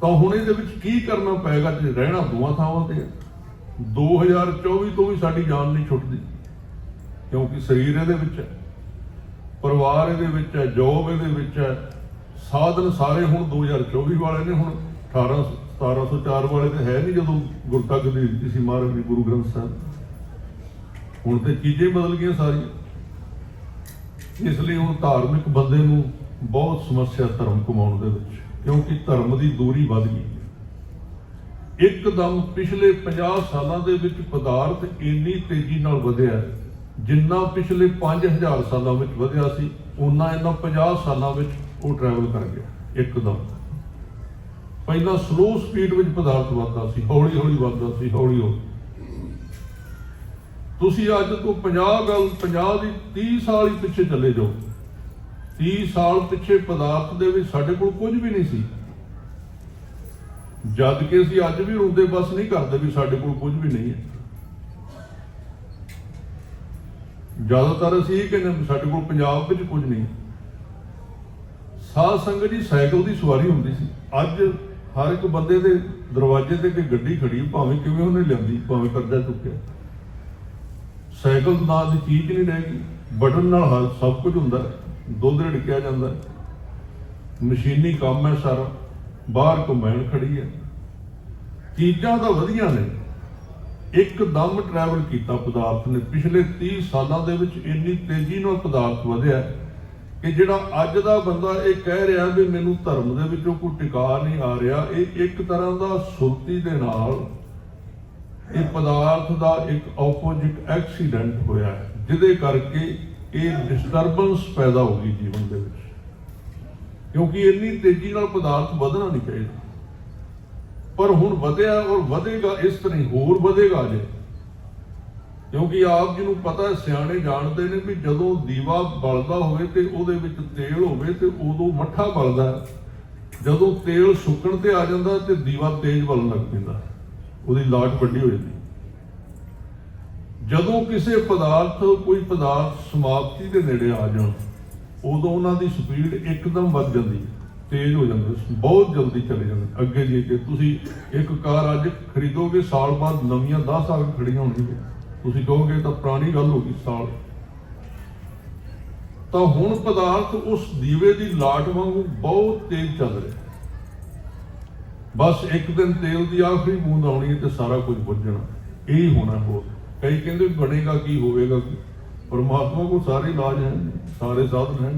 ਤਾਂ ਹੁਣ ਇਹਦੇ ਵਿੱਚ ਕੀ ਕਰਨਾ ਪਏਗਾ? ਜੇ ਰਹਿਣਾ ਦੋਵਾਂ ਥਾਵਾਂ ਤੇ ਹੈ। 2024 ਤੋਂ ਵੀ ਸਾਡੀ ਜਾਨ ਨਹੀਂ ਛੁੱਟਦੀ, ਕਿਉਂਕਿ ਸਰੀਰ ਇਹਦੇ ਵਿੱਚ ਹੈ, ਪਰਿਵਾਰ ਇਹਦੇ ਵਿੱਚ ਹੈ ਜੋਬ ਇਹਦੇ ਵਿੱਚ ਹੈ, ਸਾਧਨ ਸਾਰੇ ਹੁਣ 2024 ਵਾਲੇ ਨੇ, ਹੁਣ 18 1704 ਵਾਲੇ ਤੇ ਹੈ ਨਹੀਂ ਜਦੋਂ ਗੁਰਤੱਕ ਦੀ ਦਿੱਤੀ ਸੀ ਮਹਾਰਾਜ ਦੀ, ਗੁਰੂ ਗ੍ਰੰਥ ਸਾਹਿਬ। ਹੁਣ ਤੇ ਚੀਜ਼ਾਂ ਹੀ ਬਦਲ ਗਈਆਂ ਸਾਰੀਆਂ। ਇਸ ਲਈ ਹੁਣ ਧਾਰਮਿਕ ਬੰਦੇ ਨੂੰ ਬਹੁਤ ਸਮੱਸਿਆ ਧਰਮ ਕਮਾਉਣ ਦੇ ਵਿੱਚ, ਕਿਉਂਕਿ ਧਰਮ ਦੀ ਦੂਰੀ ਵੱਧ ਗਈ। ਇੱਕਦਮ ਪਿਛਲੇ 50 ਸਾਲਾਂ ਦੇ ਵਿੱਚ ਪਦਾਰਥ ਇੰਨੀ ਤੇਜ਼ੀ ਨਾਲ ਵਧਿਆ, ਜਿੰਨਾ ਪਿਛਲੇ 5000 ਸਾਲਾਂ ਵਿੱਚ ਵਧਿਆ ਸੀ ਉਨਾ ਇਹਨਾਂ 50 ਸਾਲਾਂ ਵਿੱਚ ਉਹ ਟਰੈਵਲ ਕਰ ਗਿਆ, ਇੱਕਦਮ। ਪਹਿਲਾਂ ਸਲੋ ਸਪੀਡ ਵਿੱਚ ਪਦਾਰਥ ਵੱਧਦਾ ਸੀ ਹੌਲੀ ਹੌਲੀ ਵੱਧਦਾ ਸੀ ਹੌਲੀ ਹੌਲੀ ਤੁਸੀਂ ਅੱਜ ਤੋਂ 50 ਗੱਲ 50 ਦੀ 30 ਸਾਲ ਹੀ ਪਿੱਛੇ ਚਲੇ ਜਾਓ। 30 ਸਾਲ ਪਿੱਛੇ ਪਦਾਰਥ ਦੇ ਵਿੱਚ ਸਾਡੇ ਕੋਲ ਕੁਝ ਵੀ ਨਹੀਂ ਸੀ। ਜਦ ਕਿ ਅਸੀਂ ਅੱਜ ਵੀ ਰੋਂਦੇ ਬਸ ਨਹੀਂ ਕਰਦੇ ਵੀ ਸਾਡੇ ਕੋਲ ਕੁਝ ਵੀ ਨਹੀਂ ਹੈ। ਜ਼ਿਆਦਾਤਰ ਅਸੀਂ ਇਹ ਕਹਿੰਦੇ ਵੀ ਸਾਡੇ ਕੋਲ ਪੰਜਾਬ ਵਿੱਚ ਕੁਝ ਨਹੀਂ ਸਾਧ ਸੰਗਤ ਜੀ ਸਾਈਕਲ ਦੀ ਸਵਾਰੀ ਹੁੰਦੀ ਸੀ। ਅੱਜ ਹਰ ਇੱਕ ਬੰਦੇ ਦੇ ਦਰਵਾਜ਼ੇ ਤੇ ਕਿ ਗੱਡੀ ਖੜੀ ਭਾਵੇਂ ਕਿਵੇਂ ਉਹਨੇ ਲਿਆਂਦੀ, ਭਾਵੇਂ ਕਰਜ਼ਾ ਚੁੱਕਿਆ। ਸਾਈਕਲ ਨਾਂ ਦੀ ਚੀਜ਼ ਨਹੀਂ ਰਹਿ ਗਈ। ਬਟਨ ਨਾਲ ਹਰ ਸਭ ਕੁਝ ਹੁੰਦਾ ਦੁੱਧ ਰਿੜਕਿਆ ਜਾਂਦਾ ਮਸ਼ੀਨੀ ਕੰਮ ਹੈ ਸਾਰਾ। ਬਾਹਰ ਕੰਬਾਈਨ ਖੜੀ ਹੈ। ਚੀਜ਼ਾਂ ਤਾਂ ਵਧੀਆ ਨੇ। ਇੱਕਦਮ ਟਰੈਵਲ ਕੀਤਾ ਪਦਾਰਥ ਨੇ। ਪਿਛਲੇ 30 ਸਾਲਾਂ ਦੇ ਵਿੱਚ ਇੰਨੀ ਤੇਜ਼ੀ ਨਾਲ ਪਦਾਰਥ ਵਧਿਆ ਕਿ ਜਿਹੜਾ ਅੱਜ ਦਾ ਬੰਦਾ ਇਹ ਕਹਿ ਰਿਹਾ ਵੀ ਮੈਨੂੰ ਧਰਮ ਦੇ ਵਿੱਚੋਂ ਕੋਈ ਟਿਕਾ ਨਹੀਂ ਆ ਰਿਹਾ, ਇਹ ਇੱਕ ਤਰ੍ਹਾਂ ਦਾ ਸੁਰਤੀ ਦੇ ਨਾਲ ਇਹ ਪਦਾਰਥ ਦਾ ਇੱਕ ਆਪੋਜੀਟ ਐਕਸੀਡੈਂਟ ਹੋਇਆ ਹੈ, ਜਿਹਦੇ ਕਰਕੇ ਇਹ ਡਿਸਟਰਬੈਂਸ ਪੈਦਾ ਹੋ ਗਈ ਜੀਵਨ ਦੇ ਵਿੱਚ। ਕਿਉਂਕਿ ਇੰਨੀ ਤੇਜ਼ੀ ਨਾਲ ਪਦਾਰਥ ਵਧਣਾ ਨਹੀਂ ਚਾਹੀਦਾ। ਪਰ ਹੁਣ ਵਧਿਆ ਔਰ ਵਧੇਗਾ, ਇਸ ਤਰ੍ਹਾਂ ਹੋਰ ਵਧੇਗਾ ਜੇ। ਕਿਉਂਕਿ ਆਪ ਜੀ ਨੂੰ ਪਤਾ ਸਿਆਣੇ ਜਾਣਦੇ ਨੇ ਵੀ ਜਦੋਂ ਦੀਵਾ ਬਲਦਾ ਹੋਵੇ ਤੇ ਉਹਦੇ ਵਿੱਚ ਤੇਲ ਹੋਵੇ ਤੇ ਉਦੋਂ ਮੱਠਾ ਬਲਦਾ ਜਦੋਂ ਤੇਲ ਸੁੱਕਣ ਤੇ ਆ ਜਾਂਦਾ ਤੇ ਦੀਵਾ ਤੇਜ਼ ਬਲਣ ਲੱਗ ਪੈਂਦਾ ਉਹਦੀ ਲਾਟ ਵੱਡੀ ਹੋ ਜਾਂਦੀ ਜਦੋਂ ਕਿਸੇ ਪਦਾਰਥ, ਕੋਈ ਪਦਾਰਥ ਸਮਾਪਤੀ ਦੇ ਨੇੜੇ ਆ ਜਾਣ ਉਦੋਂ ਉਹਨਾਂ ਦੀ ਸਪੀਡ ਇੱਕਦਮ ਵੱਧ ਜਾਂਦੀ ਹੈ, ਤੇਜ਼ ਹੋ ਜਾਂਦੀ ਬਹੁਤ ਜਲਦੀ ਚਲੇ ਜਾਂਦੇ ਅੱਗੇ ਜੀ ਕਿ ਤੁਸੀਂ ਇੱਕ ਕਾਰ ਅੱਜ ਖਰੀਦੋਗੇ, ਸਾਲ ਬਾਅਦ ਨਵੀਆਂ 10 ਸਾਲ ਖੜੀਆਂ ਹੋਣਗੀਆਂ। ਤੁਸੀਂ ਕਹੋਗੇ ਤਾਂ ਪੁਰਾਣੀ ਗੱਲ ਹੋ ਗਈ, ਸਾਲ। ਤਾਂ ਹੁਣ ਪਦਾਰਥ ਉਸ ਦੀਵੇ ਦੀ ਲਾਟ ਵਾਂਗੂ ਬਹੁਤ ਤੇਜ਼ ਚੱਲ ਰਿਹਾ ਬਸ ਇੱਕ ਦਿਨ ਤੇਲ ਦੀ ਆਖਰੀ ਬੂੰਦ ਆਉਣੀ ਹੈ ਤੇ ਸਾਰਾ ਕੁਝ ਬੁੱਝ ਜਾਣਾ। ਇਹ ਹੋਣਾ ਹੋਰ। ਕਈ ਕਹਿੰਦੇ ਬਣੇਗਾ ਕੀ, ਹੋਵੇਗਾ ਕੀ? ਪਰਮਾਤਮਾ ਕੋਲ ਸਾਰੇ ਇਲਾਜ ਹੈ, ਸਾਰੇ ਸਾਧਨ ਹੈ।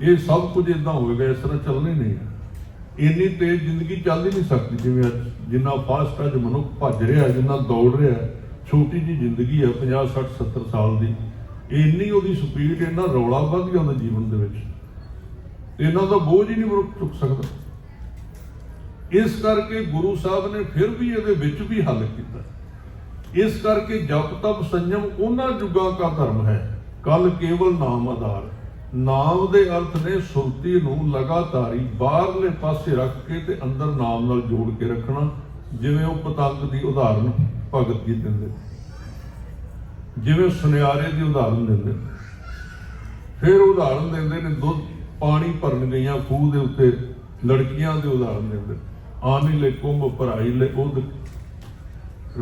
ਇਹ ਸਭ ਕੁਝ ਇਦਾਂ ਹੋਵੇਗਾ ਇਸ ਤਰ੍ਹਾਂ ਚੱਲਣਾ ਹੀ। ਨਹੀਂ ਇੰਨੀ ਤੇਜ਼ ਜ਼ਿੰਦਗੀ ਚੱਲ ਹੀ ਨਹੀਂ ਸਕਦੀ ਜਿਵੇਂ ਅੱਜ, ਜਿੰਨਾ ਫਾਸਟ ਅੱਜ ਮਨੁੱਖ ਭੱਜ ਰਿਹਾ, ਜਿੰਨਾ ਦੌੜ ਰਿਹਾ, ਛੋਟੀ ਜੀ ਜ਼ਿੰਦਗੀ ਹੈ 50 60 70 ਸਾਲ ਦੀ। ਇੰਨੀ ਉਹਦੀ ਸਪੀਡ ਇੰਨਾ ਰੌਲਾ ਵੱਧ ਗਿਆ ਉਹਦੇ ਜੀਵਨ ਦੇ ਵਿੱਚ। ਇਹਨਾਂ ਦਾ ਬੋਝ ਹੀ ਨਹੀਂ ਮਨੁੱਖ ਚੁੱਕ ਸਕਦਾ। ਇਸ ਕਰਕੇ ਗੁਰੂ ਸਾਹਿਬ ਨੇ ਫਿਰ ਵੀ ਇਹਦੇ ਵਿੱਚ ਵੀ ਹੱਲ ਕੀਤਾ। ਇਸ ਕਰਕੇ ਜਪ ਤਪ ਸੰਜਮ ਉਹਨਾਂ ਜੁਗਾਂ ਦਾ ਧਰਮ ਹੈ। ਕੱਲ ਕੇਵਲ ਨਾਮ ਆਧਾਰ। ਨਾਮ ਦੇ ਅਰਥ ਨੇ ਸੁਰਤੀ ਨੂੰ ਲਗਾਤਾਰੀ ਬਾਹਰਲੇ ਪਾਸੇ ਰੱਖ ਕੇ ਤੇ ਅੰਦਰ ਨਾਮ ਨਾਲ ਜੋੜ ਕੇ ਰੱਖਣਾ, ਜਿਵੇਂ ਉਹ ਪਤੰਗ ਦੀ ਉਦਾਹਰਨ ਭਗਤ ਜੀ ਦਿੰਦੇ। ਜਿਵੇਂ ਸੁਨਿਆਰੇ ਦੀ ਉਦਾਹਰਨ ਦਿੰਦੇ। ਫਿਰ ਉਦਾਹਰਨ ਦਿੰਦੇ ਨੇ ਦੁੱਧ, ਪਾਣੀ ਭਰਨ ਗਈਆਂ, ਖੂਹ ਦੇ ਉੱਤੇ ਲੜਕੀਆਂ ਦੇ ਉਦਾਹਰਨ ਦਿੰਦੇ। ਆਨੀ ਲੈ ਕੁੰਭ ਭਰਾਈ, ਲੈ ਉਦ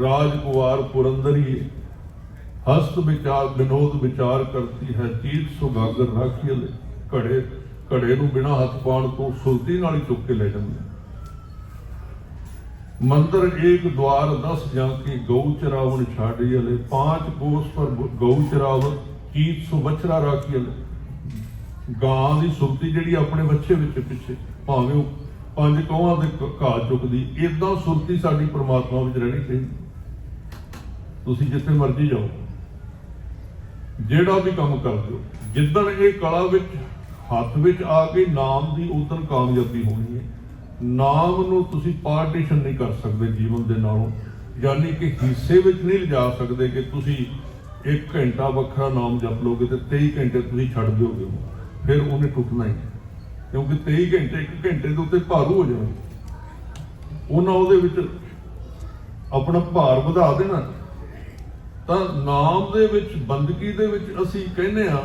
ਰਾਜਕੁਮਾਰ ਪੁਰੰਦਰੀ ਹਸਤ ਵਿਚਾਰ ਵਿਨੋਦ ਵਿਚਾਰ ਕਰਤੀ ਹੈ ਚੀਤ ਸੁਗਾਗਰ ਰਾਖੀ ਲੈ ਘੜੇ ਘੜੇ ਨੂੰ ਬਿਨਾ ਹੱਥ ਪਾਉਣ ਤੋਂ ਸੁਲਤੀ ਨਾਲ ਹੀ ਚੁੱਕ ਕੇ ਲੈ ਜਾਂਦੇ ਮੰਦਰ ਏਕ द्वार दस ਜਾਂਕੀ ਗਊ ਚਰਾਵਣ ਛਾੜੀ ਅਲੇ ਪਾਂਚ ਕੋਸ ਪਰ ਗਊ ਚਰਾਵਣ ਚੀਤ ਸੁ ਬਛੜਾ ਰਾਖੀ ਅਲੇ ਗਾਂ ਦੀ ਸੁਰਤੀ ਜਿਹੜੀ ਆਪਣੇ ਬੱਚੇ ਵਿੱਚ ਪਿੱਛੇ ਭਾਵੇਂ ਉਹ ਪੰਜ ਕੌਹਾਂ ਦੇ ਕ- ਘਾਹ ਚੁੱਕਦੀ ਇਦਾਂ ਸੁਰਤੀ ਸਾਡੀ ਪ੍ਰਮਾਤਮਾ ਵਿੱਚ ਰਹਿਣੀ ਚਾਹੀਦੀ ਤੁਸੀਂ ਜਿੱਥੇ ਮਰਜ਼ੀ ਜਾਓ। ਜਿਹੜਾ ਵੀ ਕੰਮ ਕਰਦੇ ਹੋ ਜਿੱਦਣ ਇਹ ਕਲਾ ਵਿੱਚ, ਹੱਥ ਵਿੱਚ ਆ ਕੇ ਨਾਮ ਦੀ ਉਦੋਂ ਕਾਮਯਾਬੀ ਹੋਣੀ ਹੈ। ਨਾਮ ਨੂੰ ਤੁਸੀਂ ਪਾਰਟੀਸ਼ਨ ਨਹੀਂ ਕਰ ਸਕਦੇ ਜੀਵਨ ਦੇ ਨਾਲੋਂ। ਯਾਨੀ ਕਿ ਹਿੱਸੇ ਵਿੱਚ ਨਹੀਂ ਲਿਜਾ ਸਕਦੇ ਕਿ ਤੁਸੀਂ 1 ਘੰਟਾ ਵੱਖਰਾ ਨਾਮ ਜਪ ਲੋਗੇ ਤੇ 23 ਘੰਟੇ ਤੁਸੀਂ ਛੱਡ ਦਿਓਗੇ। ਫਿਰ ਉਹਨੇ ਟੁੱਟਣਾ ਹੀ ਕਿਉਂਕਿ 23 ਘੰਟੇ 1 ਘੰਟੇ ਦੇ ਉੱਤੇ ਭਾਰੂ ਹੋ ਜਾਣਗੇ। ਉਹਨਾਂ ਉਹਦੇ ਵਿੱਚ ਆਪਣਾ ਭਾਰ ਵਧਾ ਦੇਣਾ। ਤਾਂ ਨਾਮ ਦੇ ਵਿੱਚ, ਬੰਦਗੀ ਦੇ ਵਿੱਚ ਅਸੀਂ ਕਹਿੰਦੇ ਆ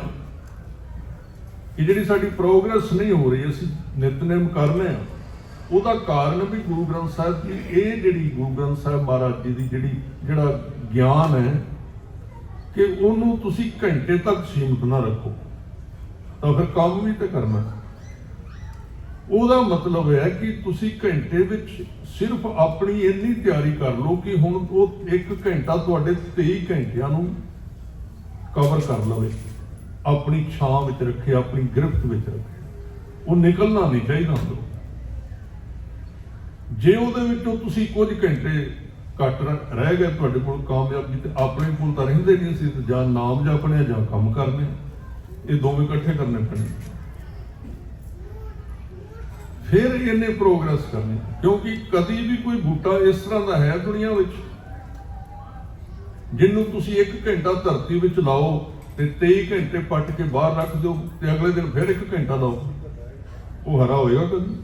ਕਿ ਜਿਹੜੀ ਸਾਡੀ ਪ੍ਰੋਗਰੈਸ ਨਹੀਂ ਹੋ ਰਹੀ, ਅਸੀਂ ਨਿਤਨੇਮ ਕਰਨੇ ਆ ਉਹਦਾ ਕਾਰਨ ਵੀ ਗੁਰੂ ਗ੍ਰੰਥ ਸਾਹਿਬ ਦੀ ਇਹ ਜਿਹੜੀ ਗੁਰੂ ਗ੍ਰੰਥ ਸਾਹਿਬ ਮਹਾਰਾਜ ਜੀ ਦੀ ਜਿਹੜੀ, ਜਿਹੜਾ ਗਿਆਨ ਹੈ ਕਿ ਉਹਨੂੰ ਤੁਸੀਂ ਘੰਟੇ ਤੱਕ ਸੀਮਿਤ ਨਾ ਰੱਖੋ, ਤਾਂ ਫਿਰ ਕੰਮ ਵੀ ਤੇ ਕਰਨਾ। ਉਹਦਾ ਮਤਲਬ ਹੈ ਕਿ ਤੁਸੀਂ ਘੰਟੇ ਵਿੱਚ ਸਿਰਫ ਆਪਣੀ ਇੰਨੀ ਤਿਆਰੀ ਕਰ ਲਓ ਕਿ ਹੁਣ ਉਹ 1 ਘੰਟਾ ਤੁਹਾਡੇ 23 ਘੰਟਿਆਂ ਨੂੰ ਕਵਰ ਕਰ ਲਵੇ। ਆਪਣੀ ਛਾਂ ਵਿੱਚ ਰੱਖੇ, ਆਪਣੀ ਗ੍ਰਿਫਤ ਵਿੱਚ ਰੱਖੇ। ਉਹ ਨਿਕਲਣਾ ਨਹੀਂ ਚਾਹੀਦਾ ਅੰਦਰੋਂ ਜੇ ਉਹਦੇ ਵਿੱਚੋਂ ਤੁਸੀਂ ਕੁਝ ਘੰਟੇ ਘੱਟ ਰ- ਰਹਿ ਗਏ ਤੁਹਾਡੇ ਕੋਲ ਕਾਮਯਾਬੀ ਤੇ ਆਪਣੇ ਕੋਲ ਤਾਂ ਰਹਿੰਦੇ ਨਹੀਂ ਸੀ ਜਾਂ ਨਾਮ ਜਪਣੇ ਜਾਂ ਕੰਮ ਕਰਨੇ ਇਹ ਦੋਵੇਂ ਇਕੱਠੇ ਕਰਨੇ ਪੈਣੇ। ਫਿਰ ਇਹਨੇ ਪ੍ਰੋਗਰੈਸ ਕਰਨੀ। ਕਿਉਂਕਿ ਕਦੀ ਵੀ ਕੋਈ ਬੂਟਾ ਇਸ ਤਰ੍ਹਾਂ ਦਾ ਹੈ ਦੁਨੀਆ ਵਿੱਚ, ਜਿਹਨੂੰ ਤੁਸੀਂ 1 ਘੰਟਾ ਧਰਤੀ ਵਿੱਚ ਲਾਓ ਤੇ 23 ਘੰਟੇ ਪੱਟ ਕੇ ਬਾਹਰ ਰੱਖ ਦਿਓ ਤੇ ਅਗਲੇ ਦਿਨ ਫਿਰ ਇੱਕ ਘੰਟਾ ਲਾਓ। ਉਹ ਹਰਾ ਹੋਏਗਾ ਕਦੀ।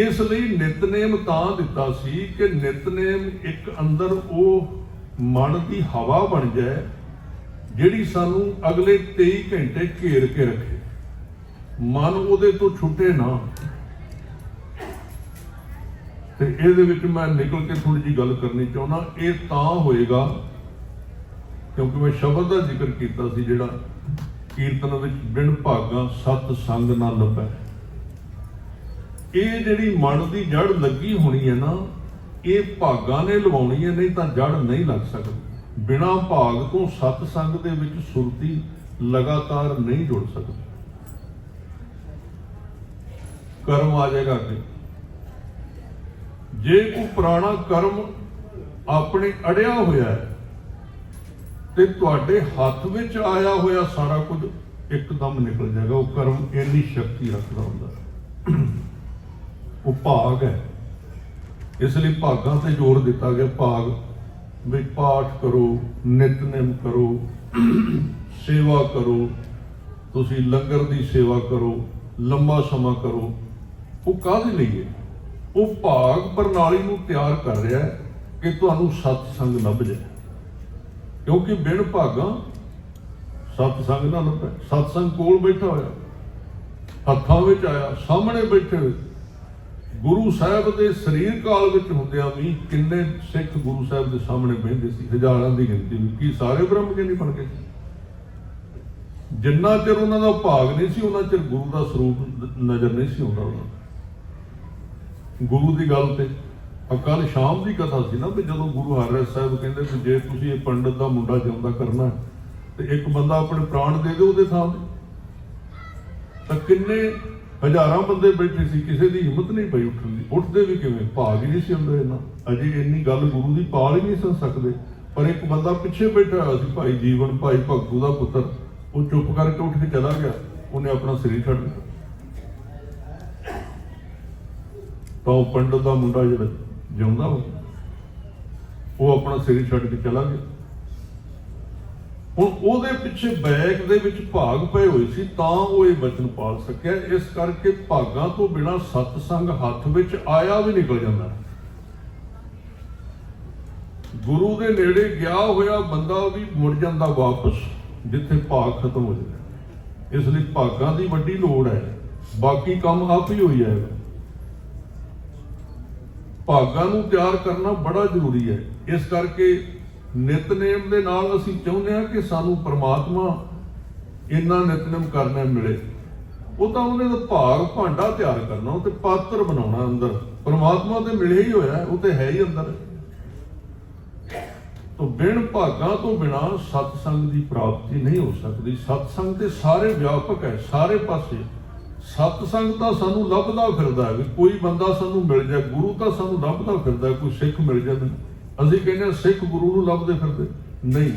ਇਸ ਲਈ ਨਿਤਨੇਮ ਤਾਂ ਦਿੱਤਾ ਸੀ ਕਿ ਨਿਤਨੇਮ ਇੱਕ ਅੰਦਰ ਉਹ ਮਨ ਦੀ ਹਵਾ ਬਣ ਜਾਏ, ਜਿਹੜੀ ਸਾਨੂੰ ਅਗਲੇ 23 ਘੰਟੇ ਘੇਰ ਕੇ ਰੱਖੇ। ਮਨ ਉਹਦੇ ਤੋਂ ਛੁੱਟੇ ਨਾ। ਤੇ ਇਹਦੇ ਵਿੱਚ ਮੈਂ ਨਿਕਲ ਕੇ ਥੋੜੀ ਜੀ ਗੱਲ ਕਰਨੀ ਚਾਹੁੰਦਾ, ਇਹ ਤਾਂ ਹੋਏਗਾ, ਕਿਉਂਕਿ ਮੈਂ ਸ਼ਬਦ ਦਾ ਜ਼ਿਕਰ ਕੀਤਾ ਸੀ ਜਿਹੜਾ ਕੀਰਤਨ ਵਿੱਚ ਬਿਨ ਭਾਗਾ ਸਤ ਸੰਗ ਨਾ ਲੱਭੈ। ਇਹ ਜਿਹੜੀ ਮਨ ਦੀ ਜੜ ਲੱਗੀ ਹੋਣੀ ਹੈ ਨਾ, ਇਹ ਭਾਗਾਂ ਨੇ ਲਵਾਉਣੀ ਹੈ, ਨਹੀਂ ਤਾਂ ਜੜ ਨਹੀਂ ਲੱਗ ਸਕਦੀ। ਬਿਨਾ ਭਾਗ ਤੋਂ ਸਤ ਸੰਗ ਦੇ ਵਿੱਚ ਸੁਰਤੀ ਲਗਾਤਾਰ ਨਹੀਂ ਜੁੜ ਸਕਦੀ। ਕਰਮ ਆ ਜਾਏਗਾ ਅੱਗੇ। ਜੇ ਕੋਈ ਪੁਰਾਣਾ ਕਰਮ ਆਪਣੇ ਅੜਿਆ ਹੋਇਆ ਤੇ ਤੁਹਾਡੇ ਹੱਥ ਵਿੱਚ ਆਇਆ ਹੋਇਆ ਸਾਰਾ ਕੁਝ ਇੱਕਦਮ ਨਿਕਲ ਜਾਏਗਾ। ਉਹ ਕਰਮ ਇੰਨੀ ਸ਼ਕਤੀ ਰੱਖਦਾ ਹੁੰਦਾ। ਉਹ ਭਾਗ ਹੈ। ਇਸ ਲਈ ਭਾਗਾਂ ਤੇ ਜ਼ੋਰ ਦਿੱਤਾ ਗਿਆ। ਭਾਗ ਵੀ ਪਾਠ ਕਰੋ, ਨਿਤਨੇਮ ਕਰੋ, ਸੇਵਾ ਕਰੋ, ਤੁਸੀਂ ਲੰਗਰ ਦੀ ਸੇਵਾ ਕਰੋ, ਲੰਮਾ ਸਮਾਂ ਕਰੋ। ਉਹ ਕਾਹਦੇ ਲਈ ਹੈ? ਉਹ ਭਾਗ ਪ੍ਰਣਾਲੀ ਨੂੰ ਤਿਆਰ ਕਰ ਰਿਹਾ ਹੈ ਕਿ ਤੁਹਾਨੂੰ ਸਤ ਸੰਗ ਲੱਭ ਜਾਏ। ਕਿਉਂਕਿ ਬਿਨ ਭਾਗਾਂ ਸਤ ਸੰਗ ਨਾ ਲੱਭੇ। ਸਤ ਸੰਗ ਕੋਲ ਬੈਠਾ ਹੋਇਆ। ਹੱਥਾਂ ਵਿੱਚ ਆਇਆ, ਸਾਹਮਣੇ ਬੈਠੇ ਹੋਏ। ਗੁਰੂ ਸਾਹਿਬ ਦੇ ਸਰੀਰ ਕਾਲ ਵਿੱਚ ਹੁੰਦਿਆਂ ਵੀ ਕਿੰਨੇ ਸਿੱਖ ਗੁਰੂ ਸਾਹਿਬ ਦੇ ਸਾਹਮਣੇ ਬਹਿੰਦੇ ਸੀ। ਹਜ਼ਾਰਾਂ ਦੀ ਗਿਣਤੀ ਵਿੱਚ ਕੀ ਸਾਰੇ ਬ੍ਰਹਮ ਗਿਆਨੀ ਬਣ ਗਏ? ਜਿੰਨਾ ਚਿਰ ਉਹਨਾਂ ਦਾ ਭਾਗ ਨਹੀਂ ਸੀ, ਉਹਨਾਂ ਚਿਰ ਗੁਰੂ ਦਾ ਸਰੂਪ ਨਜ਼ਰ ਨਹੀਂ ਸੀ ਆਉਂਦਾ ਉਹਨਾਂ ਨੂੰ। ਗੁਰੂ ਦੀ ਗੱਲ ਤੇ। ਕੱਲ ਸ਼ਾਮ ਦੀ ਕਥਾ ਸੀ ਨਾ ਵੀ ਜਦੋਂ ਗੁਰੂ ਹਰਿ ਸਾਹਿਬ ਕਹਿੰਦੇ ਕਿ ਜੇ ਤੁਸੀਂ ਇਹ ਪੰਡਤ ਦਾ ਮੁੰਡਾ ਜਿਉਂਦਾ ਕਰਨਾ ਤੇ ਇੱਕ ਬੰਦਾ ਆਪਣੇ ਪ੍ਰਾਣ ਦੇ ਦਿਓ ਉਹਦੇ ਥਾਂ ਤੇ। ਤਾਂ ਕਿੰਨੇ ਹਜ਼ਾਰਾਂ ਬੰਦੇ ਬੈਠੇ ਸੀ, ਕਿਸੇ ਦੀ ਹਿੰਮਤ ਨਹੀਂ ਪਈ ਉੱਠਣ ਦੀ। ਉੱਠਦੇ ਵੀ ਕਿਵੇਂ? ਭਾਗ ਹੀ ਨਹੀਂ ਸੀ ਹੁੰਦੇ ਇਹਨਾਂ ਅਜੇ ਇੰਨੀ ਗੱਲ ਗੁਰੂ ਦੀ ਪਾਲ ਹੀ ਨਹੀਂ ਸੁਣ ਸਕਦੇ। ਪਰ ਇੱਕ ਬੰਦਾ ਪਿੱਛੇ ਬੈਠਾ ਹੋਇਆ ਸੀ, ਭਾਈ ਜੀਵਨ, ਭਾਈ ਭਗਤੂ ਦਾ ਪੁੱਤਰ, ਉਹ ਚੁੱਪ ਕਰਕੇ ਉੱਠ ਕੇ ਚਲਾ ਗਿਆ। ਉਹਨੇ ਆਪਣਾ ਸਰੀਰ ਛੱਡ ਦਿੱਤਾ। ਤਾਂ ਉਹ ਪੰਡਤ ਦਾ ਮੁੰਡਾ ਜਿਹੜਾ ਜਿਉਂਦਾ ਵਾ, ਉਹ ਆਪਣਾ ਸਿਰ ਛੱਡ ਕੇ ਚਲਾ ਗਿਆ। ਹੁਣ ਉਹਦੇ ਪਿੱਛੇ ਬੈਗ ਦੇ ਵਿੱਚ ਭਾਗ ਪਏ ਹੋਏ ਸੀ ਤਾਂ ਉਹ ਇਹ ਬਚਨ ਪਾਲ ਸਕਿਆ। ਇਸ ਕਰਕੇ ਭਾਗਾਂ ਤੋਂ ਬਿਨਾ ਸਤਸੰਗ ਹੱਥ ਵਿੱਚ ਆਇਆ ਵੀ ਨਿਕਲ ਜਾਂਦਾ। ਗੁਰੂ ਦੇ ਨੇੜੇ ਗਿਆ ਹੋਇਆ ਬੰਦਾ ਵੀ ਮੁੜ ਜਾਂਦਾ ਵਾਪਸ ਜਿੱਥੇ ਭਾਗ ਖਤਮ ਹੋ ਜਾਂਦਾ। ਇਸ ਲਈ ਭਾਗਾਂ ਦੀ ਵੱਡੀ ਲੋੜ ਹੈ। ਬਾਕੀ ਕੰਮ ਆਪ ਹੀ ਹੋਈ ਜਾਏਗਾ। ਭਾਗਾਂ ਨੂੰ ਤਿਆਰ ਕਰਨਾ ਬੜਾ ਜ਼ਰੂਰੀ ਹੈ। ਇਸ ਕਰਕੇ ਨਿਤਨੇਮ ਦੇ ਨਾਲ ਅਸੀਂ ਚਾਹੁੰਦੇ ਹਾਂ ਕਿ ਸਾਨੂੰ ਪ੍ਰਮਾਤਮਾ ਇੰਨਾ ਨਿਤਨੇਮ ਕਰਨਾ ਮਿਲੇ। ਉਹ ਤਾਂ ਉਹਨੇ ਦਾ ਭਾਗ ਭਾਂਡਾ ਤਿਆਰ ਕਰਨਾ ਤੇ ਪਾਤਰ ਬਣਾਉਣਾ ਅੰਦਰ। ਪ੍ਰਮਾਤਮਾ ਤੇ ਮਿਲਿਆ ਹੀ ਹੋਇਆ, ਉਹ ਤੇ ਹੈ ਹੀ ਅੰਦਰ। ਤੋਂ ਬਿਨ ਭਾਗਾਂ ਤੋਂ ਬਿਨਾ ਸਤਸੰਗ ਦੀ ਪ੍ਰਾਪਤੀ ਨਹੀਂ ਹੋ ਸਕਦੀ। ਸਤਸੰਗ ਤੇ ਸਾਰੇ ਵਿਆਪਕ ਹੈ, ਸਾਰੇ ਪਾਸੇ। ਸਤਸੰਗ ਤਾਂ ਸਾਨੂੰ ਲੱਭਦਾ ਫਿਰਦਾ ਵੀ ਕੋਈ ਬੰਦਾ ਸਾਨੂੰ ਮਿਲ ਜਾਏ, ਗੁਰੂ ਤਾਂ ਸਾਨੂੰ ਲੱਭਦਾ ਫਿਰਦਾ ਕੋਈ ਸਿੱਖ ਮਿਲ ਜਾਂਦਾ ਅਸੀਂ ਕਹਿੰਦੇ ਹਾਂ ਸਿੱਖ ਗੁਰੂ ਨੂੰ ਲੱਭਦੇ ਫਿਰਦੇ। ਨਹੀਂ।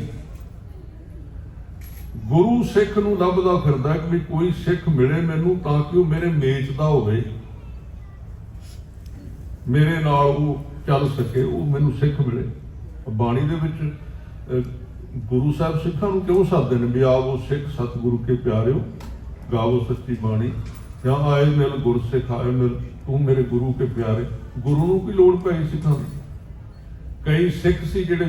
ਗੁਰੂ ਸਿੱਖ ਨੂੰ ਲੱਭਦਾ ਫਿਰਦਾ ਕਿ ਵੀ ਕੋਈ ਸਿੱਖ ਮਿਲੇ ਮੈਨੂੰ ਤਾਂ ਕਿ ਉਹ ਮੇਰੇ ਮੇਚ ਦਾ ਹੋਵੇ। ਮੇਰੇ ਨਾਲ ਉਹ ਚੱਲ ਸਕੇ, ਉਹ ਮੈਨੂੰ ਸਿੱਖ ਮਿਲੇ। ਬਾਣੀ ਦੇ ਵਿੱਚ ਗੁਰੂ ਸਾਹਿਬ ਸਿੱਖਾਂ ਨੂੰ ਕਿਉਂ ਸੱਦਦੇ ਨੇ ਵੀ ਆਵੋ ਸਿੱਖ ਸਤਿਗੁਰੂ ਕੇ ਪਿਆਰਿਓ, ਗਾਵੋ ਸੱਚੀ ਬਾਣੀ। ਜਾਂ ਆਏ ਮਿਲ ਗੁਰ ਸਿੱਖ, ਆਏ ਮਿਲ ਤੂੰ ਮੇਰੇ ਗੁਰੂ ਕੇ ਪਿਆਰੇ। ਗੁਰੂ ਨੂੰ ਕੀ ਲੋੜ ਪਈ ਸਿੱਖਾਂ ਦੀ? ਕਈ ਸਿੱਖ ਸੀ ਜਿਹੜੇ,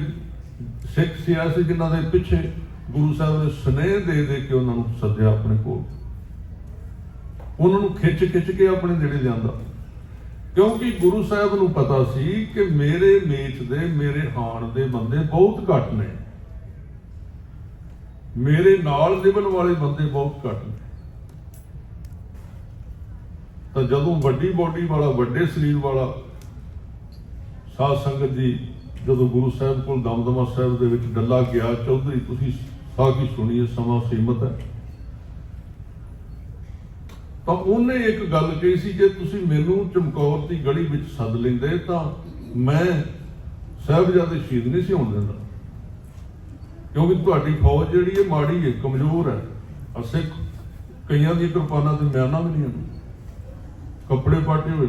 ਸਿੱਖ ਸੀ ਐਸੇ ਜਿਨ੍ਹਾਂ ਦੇ ਪਿੱਛੇ ਗੁਰੂ ਸਾਹਿਬ ਨੇ ਸਨੇਹ ਦੇ ਦੇ ਕੇ ਉਹਨਾਂ ਨੂੰ ਸੱਦਿਆ ਆਪਣੇ ਕੋਲ। ਉਹਨਾਂ ਨੂੰ ਖਿੱਚ ਖਿੱਚ ਕੇ ਆਪਣੇ ਨੇੜੇ ਲਿਆਂਦਾ। ਕਿਉਂਕਿ ਗੁਰੂ ਸਾਹਿਬ ਨੂੰ ਪਤਾ ਸੀ ਕਿ ਮੇਰੇ ਮੇਚ ਦੇ, ਮੇਰੇ ਹਾਣ ਦੇ ਬੰਦੇ ਬਹੁਤ ਘੱਟ ਨੇ। ਮੇਰੇ ਨਾਲ ਨਿਭਣ ਵਾਲੇ ਬੰਦੇ ਬਹੁਤ ਘੱਟ ਨੇ। ਤਾਂ ਜਦੋਂ ਵੱਡੀ ਬੋਡੀ ਵਾਲਾ, ਵੱਡੇ ਸਰੀਰ ਵਾਲਾ ਸਾਧ ਸੰਗਤ ਜੀ ਜਦੋਂ ਗੁਰੂ ਸਾਹਿਬ ਕੋਲ ਦਮਦਮਾ ਸਾਹਿਬ ਦੇ ਵਿੱਚ ਡੱਲਾ ਗਿਆ, ਚੌਧਰੀ ਤੁਸੀਂ ਸਾਖੀ ਸੁਣੀਏ, ਸਮਾਂ ਸੀਮਤ ਹੈ। ਤਾਂ ਉਹਨੇ ਇੱਕ ਗੱਲ ਕਹੀ ਸੀ, ਜੇ ਤੁਸੀਂ ਮੈਨੂੰ ਚਮਕੌਰ ਦੀ ਗਲੀ ਵਿੱਚ ਸੱਦ ਲੈਂਦੇ ਤਾਂ ਮੈਂ ਸਾਹਿਬਜ਼ਾਦੇ ਸ਼ਹੀਦ ਨਹੀਂ ਸੀ ਹੋਣ ਦਿੰਦਾ। ਕਿਉਂਕਿ ਤੁਹਾਡੀ ਫੌਜ ਜਿਹੜੀ ਹੈ ਮਾੜੀ ਹੈ, ਕਮਜ਼ੋਰ ਹੈ। ਅਸੇ ਕਈਆਂ ਦੀ ਕਿਰਪਾਨਾਂ ਤੇ ਮਿਆਨਾਂ ਵੀ ਨਹੀਂ ਹੁੰਦੀ ਕੱਪੜੇ ਪਾਟੇ ਹੋਏ।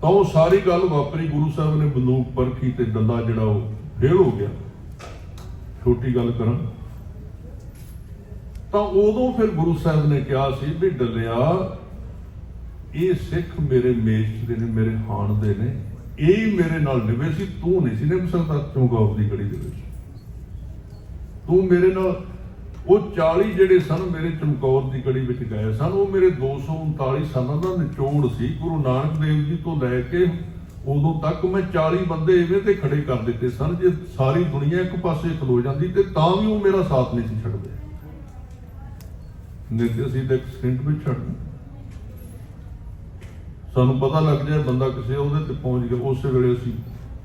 ਤਾਂ ਉਹ ਸਾਰੀ ਗੱਲ ਵਾਪਰੀ, ਗੁਰੂ ਸਾਹਿਬ ਨੇ ਬੰਦੂਕ ਪਰਖੀ ਤੇ ਡੰਡਾ ਜਿਹੜਾ ਉਹ ਫੇਲ ਹੋ ਗਿਆ। ਛੋਟੀ ਗੱਲ ਕਰਾਂ। ਤਾਂ ਉਦੋਂ ਫਿਰ ਗੁਰੂ ਸਾਹਿਬ ਨੇ ਕਿਹਾ ਸੀ ਵੀ ਡੱਲਿਆ ਇਹ ਸਿੱਖ ਮੇਰੇ ਮੇਸ਼ ਦੇ ਨੇ, ਮੇਰੇ ਹਾਣ ਦੇ ਨੇ। ਇਹ ਹੀ ਮੇਰੇ ਨਾਲ ਨਿਵੇ ਸੀ, ਤੂੰ ਨਹੀਂ ਸੀ ਨਿਭ ਸਕਦਾ ਚੌਂਗਾਉ ਦੀ ਗੜੀ ਦੇ ਵਿੱਚ? ਤੂੰ ਮੇਰੇ ਨਾਲ ਉਹ 40 ਜਿਹੜੇ ਸਨ ਮੇਰੇ ਚਮਕੌਰ ਦੀ ਗੜੀ ਵਿੱਚ ਗਏ ਸਨ, ਉਹ ਮੇਰੇ 239 ਸਾਲਾਂ ਦਾ ਨਿਚੋੜ ਸੀ। ਗੁਰੂ ਨਾਨਕ ਦੇਵ ਜੀ ਤੋਂ ਲੈ ਕੇ ਉਦੋਂ ਤੱਕ ਮੈਂ 40 ਬੰਦੇ ਇਵੇਂ ਤੇ ਖੜੇ ਕਰ ਦਿੱਤੇ ਸਨ, ਜੇ ਸਾਰੀ ਦੁਨੀਆ ਇੱਕ ਪਾਸੇ ਖਲੋ ਜਾਂਦੀ ਤੇ ਤਾਂ ਵੀ ਉਹ ਮੇਰਾ ਸਾਥ ਨਹੀਂ ਸੀ ਛੱਡਦੇ। ਨਹੀਂ ਅਸੀਂ ਤਾਂ ਇੱਕ ਸਕਿੰਟ ਵੀ ਛੱਡ ਸਾਨੂੰ ਪਤਾ ਲੱਗ ਜਾਏ ਬੰਦਾ ਕਿਸੇ ਉਹਦੇ ਤੇ ਪਹੁੰਚ ਗਿਆ, ਉਸੇ ਵੇਲੇ ਅਸੀਂ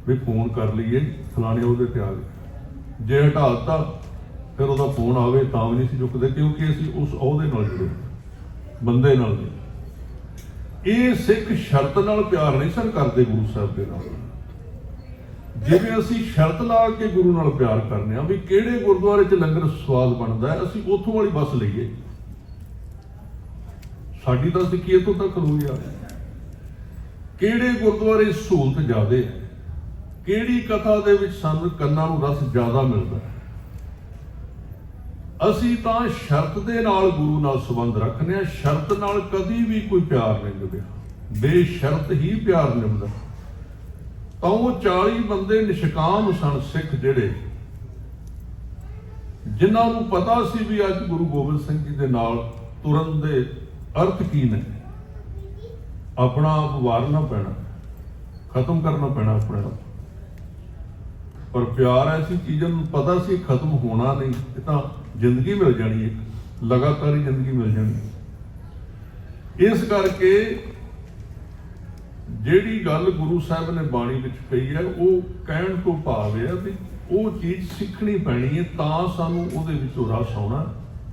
ਵੀ ਫੋਨ ਕਰ ਲਈਏ, ਫਲਾਣੇ ਉਹਦੇ ਤੇ ਆ ਗਏ। ਜੇ ਹਟਾਤਾ ਫਿਰ ਉਹਦਾ ਫੋਨ ਆਵੇ ਤਾਂ ਵੀ ਨਹੀਂ ਸੀ ਚੁੱਕਦੇ, ਕਿਉਂਕਿ ਅਸੀਂ ਉਸ ਅਹੁਦੇ ਨਾਲ ਜੁੜੇ ਬੰਦੇ ਨਾਲ ਨਹੀਂ ਇਹ ਸਿੱਖ ਸ਼ਰਤ ਨਾਲ ਪਿਆਰ ਨਹੀਂ ਸਨ ਕਰਦੇ ਗੁਰੂ ਸਾਹਿਬ ਦੇ ਨਾਲ। ਜਿਵੇਂ ਅਸੀਂ ਸ਼ਰਤ ਲਾ ਕੇ ਗੁਰੂ ਨਾਲ ਪਿਆਰ ਕਰਨੇ ਆ ਵੀ ਕਿਹੜੇ ਗੁਰਦੁਆਰੇ 'ਚ ਲੰਗਰ ਸਵਾਦ ਬਣਦਾ ਹੈ, ਅਸੀਂ ਉੱਥੋਂ ਵਾਲੀ ਬੱਸ ਲਈਏ। ਸਾਡੀ ਤਾਂ ਸਿੱਖੀ ਇੱਥੋਂ ਤੱਕ ਹੋਈ ਆ। ਕਿਹੜੇ ਗੁਰਦੁਆਰੇ ਸਹੂਲਤ ਜ਼ਿਆਦੇ ਹੈ, ਕਿਹੜੀ ਕਥਾ ਦੇ ਵਿੱਚ ਸਾਨੂੰ ਕੰਨਾਂ ਨੂੰ ਰਸ ਜ਼ਿਆਦਾ ਮਿਲਦਾ ਅਸੀਂ ਤਾਂ ਸ਼ਰਤ ਦੇ ਨਾਲ ਗੁਰੂ ਨਾਲ ਸੰਬੰਧ ਰੱਖਦੇ ਆ ਸ਼ਰਤ ਨਾਲ ਕਦੀ ਵੀ ਕੋਈ ਪਿਆਰ ਨਹੀਂ ਨਿਭਿਆ ਬੇਸ਼ਰਤ ਹੀ ਪਿਆਰ ਨਿਭਦਾ ਤਾਂ ਉਹ 40 ਬੰਦੇ ਨਿਸ਼ਕਾਮ ਸਨ ਸਿੱਖ ਜਿਹੜੇ। ਜਿਨ੍ਹਾਂ ਨੂੰ ਪਤਾ ਸੀ ਵੀ ਅੱਜ ਗੁਰੂ ਗੋਬਿੰਦ ਸਿੰਘ ਜੀ ਦੇ ਨਾਲ ਤੁਰਨ ਦੇ ਅਰਥ ਕੀ ਨੇ। ਆਪਣਾ ਆਪ ਵਾਰਨਾ ਪੈਣਾ, ਖਤਮ ਕਰਨਾ ਪੈਣਾ ਆਪਣੇ ਆਪ। ਪਰ ਪਿਆਰ ਐਸੀ ਚੀਜ਼ ਨੂੰ ਪਤਾ ਸੀ ਖਤਮ ਹੋਣਾ ਨਹੀਂ, ਇਹ ਤਾਂ ਜ਼ਿੰਦਗੀ ਮਿਲ ਜਾਣੀ ਹੈ, ਲਗਾਤਾਰ ਹੀ ਜ਼ਿੰਦਗੀ ਮਿਲ ਜਾਣੀ ਇਸ ਕਰਕੇ ਜਿਹੜੀ ਗੱਲ ਗੁਰੂ ਸਾਹਿਬ ਨੇ ਬਾਣੀ ਵਿੱਚ ਕਹੀ ਹੈ, ਉਹ ਕਹਿਣ ਤੋਂ ਭਾਵ ਇਹ ਹੈ ਵੀ ਉਹ ਚੀਜ਼ ਸਿੱਖਣੀ ਪੈਣੀ ਹੈ, ਤਾਂ ਸਾਨੂੰ ਉਹਦੇ ਵਿੱਚੋਂ ਰਸ ਆਉਣਾ।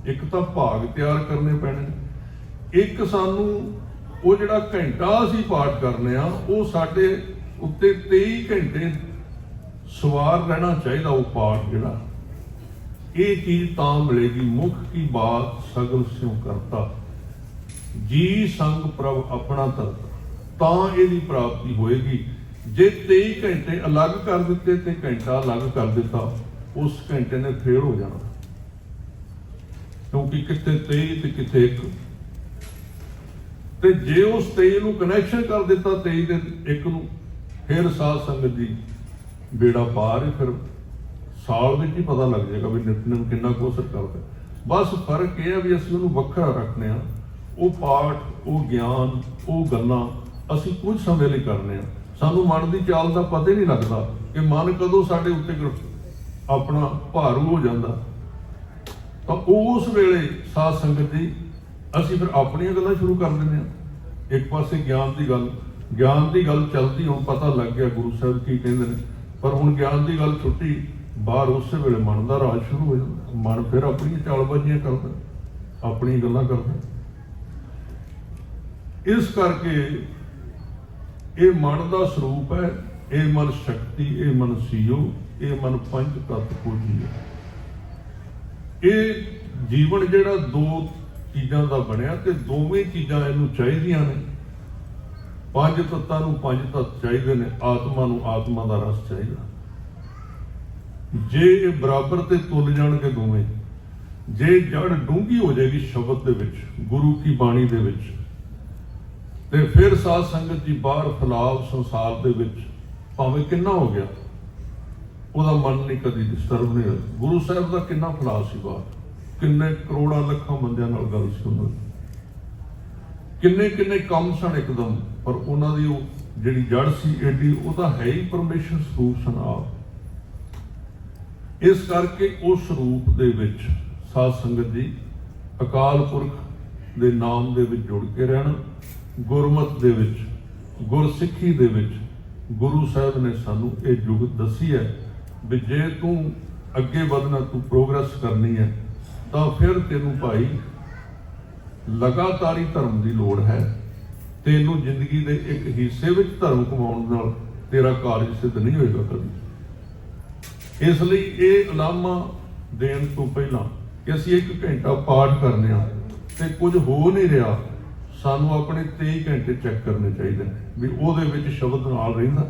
ਇੱਕ ਤਾਂ ਭਾਗ ਤਿਆਰ ਕਰਨੇ ਪੈਣੇ। ਇੱਕ ਸਾਨੂੰ ਉਹ ਜਿਹੜਾ ਘੰਟਾ ਅਸੀਂ ਪਾਠ ਕਰਨੇ ਆ, ਉਹ ਸਾਡੇ ਉੱਤੇ 23 ਘੰਟੇ ਸਵਾਰ ਰਹਿਣਾ ਚਾਹੀਦਾ, ਉਹ ਪਾਠ ਜਿਹੜਾ। ਇਹ ਚੀਜ਼ ਤਾਂ ਮਿਲੇਗੀ? ਮੁਖ ਕੀ ਬਾਤ ਸਗਲ ਸਿਉ ਕਰਤਾ। ਜੀ ਸੰਗ ਪ੍ਰਭ ਆਪਣਾ ਤਰਤਾ ਤਾਂ ਇਹਦੀ ਪ੍ਰਾਪਤੀ ਹੋਏਗੀ। ਜੇ 23 ਘੰਟੇ ਅਲੱਗ ਕਰ ਦਿੱਤੇ ਤੇ ਘੰਟਾ ਅਲੱਗ ਕਰ ਦਿੱਤਾ, ਉਸ ਘੰਟੇ ਨੇ ਫੇਲ ਹੋ ਜਾਣਾ। ਕਿਉਂਕਿ ਕਿਤੇ 23 ਤੇ ਕਿਤੇ 1 ਤੇ ਜੇ ਉਸ 23 ਨੂੰ ਕਨੈਕਸ਼ਨ ਕਰ ਦਿੱਤਾ 23 ਦੇ ਇੱਕ ਨੂੰ, ਫਿਰ ਸਾਧ ਸੰਗਤ ਦੀ ਬੇੜਾ ਪਾਰ ਹੀ ਫਿਰ। ਸਾਲ ਵਿੱਚ ਹੀ ਪਤਾ ਲੱਗ ਜਾਏਗਾ ਵੀ ਨਿਤਨੇਮ ਕਿੰਨਾ ਕੁ ਅਸਰ ਕਰਦਾ। ਬਸ ਫ਼ਰਕ ਇਹ ਹੈ ਵੀ ਅਸੀਂ ਉਹਨੂੰ ਵੱਖਰਾ ਰੱਖਨੇ ਆ ਉਹ ਪਾਠ, ਉਹ ਗਿਆਨ, ਉਹ ਗੱਲਾਂ ਅਸੀਂ ਕੁਝ ਸਮੇਂ ਲਈ ਕਰਨੇ ਆ। ਸਾਨੂੰ ਮਨ ਦੀ ਚਾਲ ਦਾ ਪਤਾ ਹੀ ਨਹੀਂ ਲੱਗਦਾ ਕਿ ਮਨ ਕਦੋਂ ਸਾਡੇ ਉੱਤੇ ਆਪਣਾ ਭਾਰੂ ਹੋ ਜਾਂਦਾ। ਤਾਂ ਉਸ ਵੇਲੇ ਸਾਧ ਸੰਗਤ ਦੀ ਅਸੀਂ ਫਿਰ ਆਪਣੀਆਂ ਗੱਲਾਂ ਸ਼ੁਰੂ ਕਰ ਦਿੰਦੇ ਆ ਇੱਕ ਪਾਸੇ ਗਿਆਨ ਦੀ ਗੱਲ, ਗਿਆਨ ਦੀ ਗੱਲ ਚੱਲਦੀ ਹੁਣ ਪਤਾ ਲੱਗ ਗਿਆ ਗੁਰੂ ਸਾਹਿਬ ਕੀ ਕਹਿੰਦੇ ਨੇ। ਪਰ ਹੁਣ ਗਿਆਨ ਦੀ ਗੱਲ ਛੁੱਟੀ ਬਾਹਰ ਉਸੇ ਵੇਲੇ ਮਨ ਦਾ ਰਾਜ ਸ਼ੁਰੂ ਹੋ ਜਾਂਦਾ। ਮਨ ਫਿਰ ਆਪਣੀਆਂ ਚਾਲਬਾਜ਼ੀਆਂ ਕਰਦਾ, ਆਪਣੀਆਂ ਗੱਲਾਂ ਕਰਦਾ। ਇਸ ਕਰਕੇ ਇਹ ਮਨ ਦਾ ਸਰੂਪ ਹੈ, ਇਹ ਮਨ ਸ਼ਕਤੀ, ਇਹ ਮਨ ਸੀਓ, ਇਹ ਮਨ ਪੰਜ ਤੱਤ ਪੂਜੀ ਹੈ। ਇਹ ਜੀਵਨ ਜਿਹੜਾ ਦੋ ਚੀਜ਼ਾਂ ਦਾ ਬਣਿਆ ਤੇ ਦੋਵੇਂ ਚੀਜ਼ਾਂ ਇਹਨੂੰ ਚਾਹੀਦੀਆਂ ਨੇ। ਪੰਜ ਤੱਤਾਂ ਨੂੰ ਪੰਜ ਤੱਤ ਚਾਹੀਦੇ ਨੇ, ਆਤਮਾ ਨੂੰ ਆਤਮਾ ਦਾ ਰਸ ਚਾਹੀਦਾ। ਜੇ ਇਹ ਬਰਾਬਰ ਤੇ ਤੁਲ ਜਾਣਗੇ ਦੋਵੇਂ, ਜੇ ਜੜ ਡੂੰਗੀ ਹੋ ਜਾਏਗੀ ਸ਼ਬਦ ਦੇ ਵਿੱਚ, ਗੁਰੂ ਕੀ ਬਾਣੀ ਦੇ ਵਿੱਚ, ਤੇ ਫਿਰ ਸਾਧ ਸੰਗਤ ਜੀ ਬਾਹਰ ਫਲਾਵ ਸੰਸਾਰ ਦੇ ਵਿੱਚ ਭਾਵੇਂ ਕਿੰਨਾ ਹੋ ਗਿਆ, ਉਹਦਾ ਮਨ ਨਹੀਂ ਕਦੀ ਡਿਸਟਰਬ ਨਹੀਂ ਹੋਇਆ। ਗੁਰੂ ਸਾਹਿਬ ਦਾ ਕਿੰਨਾ ਫਲਾਵ ਸੀ ਬਾਹਰ? ਕਿੰਨੇ ਕਰੋੜਾਂ ਲੱਖਾਂ ਬੰਦਿਆਂ ਨਾਲ ਗੱਲ ਸੀ ਉਹਨਾਂ ਦੀ। ਕਿੰਨੇ ਕਿੰਨੇ ਕੰਮ ਸਨ ਇੱਕਦਮ, ਪਰ ਉਹਨਾਂ ਦੀ ਉਹ ਜਿਹੜੀ ਜੜ ਸੀ ਐਡੀ ਉਹ ਤਾਂ ਹੈ ਹੀ ਪਰਮੇਸ਼ਰ ਸਰੂਪ ਸਨ ਆਪ। ਇਸ ਕਰਕੇ ਉਸ ਰੂਪ ਦੇ ਵਿੱਚ ਸਾਧ ਸੰਗਤ ਜੀ ਅਕਾਲ ਪੁਰਖ ਦੇ ਨਾਮ ਦੇ ਵਿੱਚ ਜੁੜ ਕੇ ਰਹਿਣਾ, ਗੁਰਮਤ ਦੇ ਵਿੱਚ, ਗੁਰਸਿੱਖੀ ਦੇ ਵਿੱਚ ਗੁਰੂ ਸਾਹਿਬ ਨੇ ਸਾਨੂੰ ਇਹ ਜੁਗਤ ਦੱਸੀ ਹੈ ਵੀ ਜੇ ਤੂੰ ਅੱਗੇ ਵਧਣਾ, ਤੂੰ ਪ੍ਰੋਗਰੈਸ ਕਰਨੀ ਹੈ, ਤਾਂ ਫਿਰ ਤੈਨੂੰ ਭਾਈ ਲਗਾਤਾਰੀ ਧਰਮ ਦੀ ਲੋੜ ਹੈ। ਤੈਨੂੰ ਜ਼ਿੰਦਗੀ ਦੇ ਇੱਕ ਹਿੱਸੇ ਵਿੱਚ ਧਰਮ ਕਮਾਉਣ ਨਾਲ ਤੇਰਾ ਕਾਰਜ ਸਿੱਧ ਨਹੀਂ ਹੋਏਗਾ ਕਦੀ। ਇਸ ਲਈ ਇਹ ਇਨਾਮਾਂ ਦੇਣ ਤੋਂ ਪਹਿਲਾਂ ਕਿ ਅਸੀਂ ਇੱਕ ਘੰਟਾ ਪਾਠ ਕਰਨੇ ਆ ਤੇ ਕੁਝ ਹੋ ਨਹੀਂ ਰਿਹਾ, ਸਾਨੂੰ ਆਪਣੇ 23 ਘੰਟੇ ਚੈੱਕ ਕਰਨੇ ਚਾਹੀਦੇ ਨੇ, ਵੀ ਉਹਦੇ ਵਿੱਚ ਸ਼ਬਦ ਨਾਲ ਰਹਿੰਦਾ।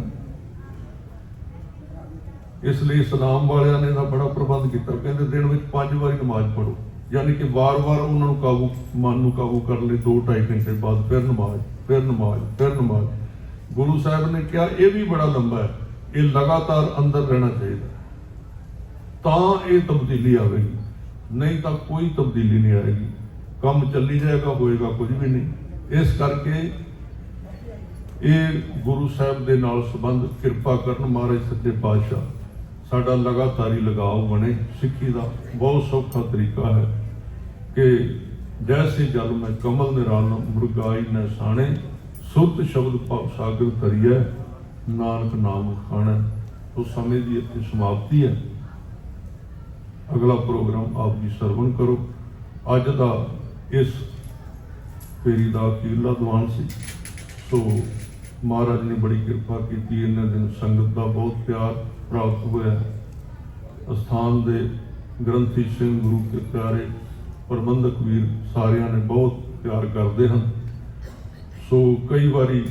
ਇਸ ਲਈ ਇਸਲਾਮ ਵਾਲਿਆਂ ਨੇ ਦਾ ਬੜਾ ਪ੍ਰਬੰਧ ਕੀਤਾ, ਕਹਿੰਦੇ ਦਿਨ ਵਿੱਚ ਪੰਜ ਵਾਰੀ ਨਮਾਜ਼ ਪੜ੍ਹੋ, ਯਾਨੀ ਕਿ ਵਾਰ-ਵਾਰ ਉਹਨਾਂ ਨੂੰ ਕਾਬੂ, ਮਨ ਨੂੰ ਕਾਬੂ ਕਰਨ ਲਈ 2-2.5 ਘੰਟੇ ਬਾਅਦ ਫਿਰ ਨਮਾਜ਼ ਫਿਰ ਨਮਾਜ਼ ਫਿਰ ਨਮਾਜ਼। ਗੁਰੂ ਸਾਹਿਬ ਨੇ ਕਿਹਾ, ਇਹ ਵੀ ਬੜਾ ਲੰਬਾ ਹੈ, ਇਹ ਲਗਾਤਾਰ ਅੰਦਰ ਰਹਿਣਾ ਚਾਹੀਦਾ। ਤਾਂ ਇਹ ਤਬਦੀਲੀ ਆਵੇਗੀ। ਨਹੀਂ ਤਾਂ ਕੋਈ ਤਬਦੀਲੀ ਨਹੀਂ ਆਏਗੀ। ਕੰਮ ਚੱਲੀ ਜਾਏਗਾ, ਹੋਏਗਾ ਕੁਝ ਵੀ ਨਹੀਂ। ਇਸ ਕਰਕੇ ਇਹ ਗੁਰੂ ਸਾਹਿਬ ਦੇ ਨਾਲ ਸੰਬੰਧ ਕਿਰਪਾ ਕਰਨ ਮਹਾਰਾਜ ਸੱਚੇ ਪਾਤਸ਼ਾਹ, ਸਾਡਾ ਲਗਾਤਾਰ ਹੀ ਲਗਾਵ ਬਣੇ ਸਿੱਖੀ ਦਾ। ਬਹੁਤ ਸੌਖਾ ਤਰੀਕਾ ਹੈ ਕਿ ਜੈਸੇ ਜਲ ਮੈਂ ਕਮਲ ਨਿਰਾਲ ਮੁਰਗਾਈ ਨ ਸਾਣੇ, ਸੁਰਤ ਸ਼ਬਦ ਭਵ ਸਾਗਰ ਤਰੀਐ ਨਾਨਕ ਨਾਮ ਖਾਣਾ। ਉਸ ਸਮੇਂ ਦੀ ਇੱਥੇ ਸਮਾਪਤੀ ਹੈ। ਅਗਲਾ ਪ੍ਰੋਗਰਾਮ ਆਪ ਜੀ ਸਰਵਣ ਕਰੋ। ਅੱਜ ਦਾ ਇਸ ਫੇਰੀ ਦਾ ਅਖੀਰਲਾ ਦੀਵਾਨ ਸੀ। ਸੋ ਮਹਾਰਾਜ ਨੇ ਬੜੀ ਕਿਰਪਾ ਕੀਤੀ। ਇਹਨਾਂ ਦਿਨ ਸੰਗਤ ਦਾ ਬਹੁਤ ਪਿਆਰ ਪ੍ਰਾਪਤ ਹੋਇਆ। ਅਸਥਾਨ ਦੇ ਗ੍ਰੰਥੀ ਸਿੰਘ, ਗੁਰੂ ਕੇ ਪਿਆਰੇ ਪ੍ਰਬੰਧਕ ਵੀਰ ਸਾਰਿਆਂ ਨੇ ਬਹੁਤ ਪਿਆਰ ਕਰਦੇ ਹਨ। ਸੋ ਕਈ ਵਾਰੀ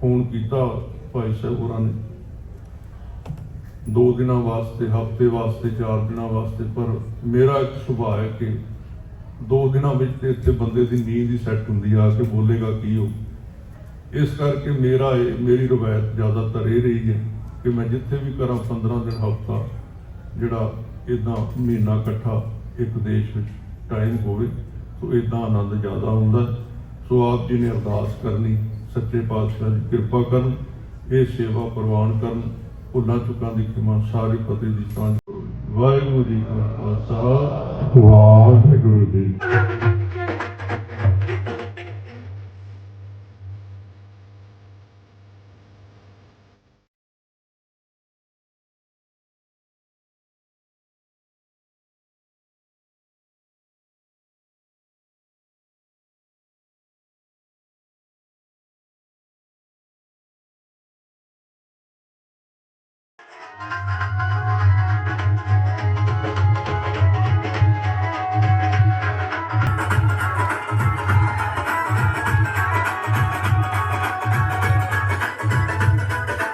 ਫੋਨ ਕੀਤਾ ਭਾਈ ਸਾਹਿਬ ਹੋਰਾਂ ਨੇ। ਦੋ ਦਿਨਾਂ ਵਾਸਤੇ, ਹਫ਼ਤੇ ਵਾਸਤੇ, ਚਾਰ ਦਿਨਾਂ ਵਾਸਤੇ, ਪਰ ਮੇਰਾ ਇੱਕ ਸੁਭਾਅ ਹੈ ਕਿ ਦੋ ਦਿਨਾਂ ਵਿੱਚ ਇੱਥੇ ਬੰਦੇ ਦੀ ਨੀਂਦ ਹੀ ਸੈੱਟ ਹੁੰਦੀ ਆ ਕੇ ਬੋਲੇਗਾ ਕੀ ਹੋ ਇਸ ਕਰਕੇ ਮੇਰਾ ਇਹ, ਮੇਰੀ ਰਵਾਇਤ ਜ਼ਿਆਦਾਤਰ ਇਹ ਰਹੀ ਹੈ ਕਿ ਮੈਂ ਜਿੱਥੇ ਵੀ ਕਰਾਂ 15 ਦਿਨ ਹਫਤਾ, ਜਿਹੜਾ ਇਦਾਂ ਮਹੀਨਾ ਇਕੱਠਾ ਇੱਕ ਦੇਸ਼ ਵਿੱਚ ਟਾਈਮ ਹੋਵੇ, ਸੋ ਇਦਾਂ ਆਨੰਦ ਜ਼ਿਆਦਾ ਹੁੰਦਾ ਸੋ ਆਪ ਜੀ ਨੇ ਅਰਦਾਸ ਕਰਨੀ, ਸੱਚੇ ਪਾਤਸ਼ਾਹ ਦੀ ਕਿਰਪਾ ਕਰਨ, ਇਹ ਸੇਵਾ ਪ੍ਰਵਾਨ ਕਰਨ ਭੁੱਲਾਂ ਚੁੱਕਾਂ ਦੀ ਖਿਮਾ ਸਾਰੀ ਫਤਿਹ ਦੀ ਸਾਂਝ ਵਾਹਿਗੁਰੂ ਜੀ ਕਾ ਖਾਲਸਾ। ਵਾਹਿਗੁਰੂ ਜੀ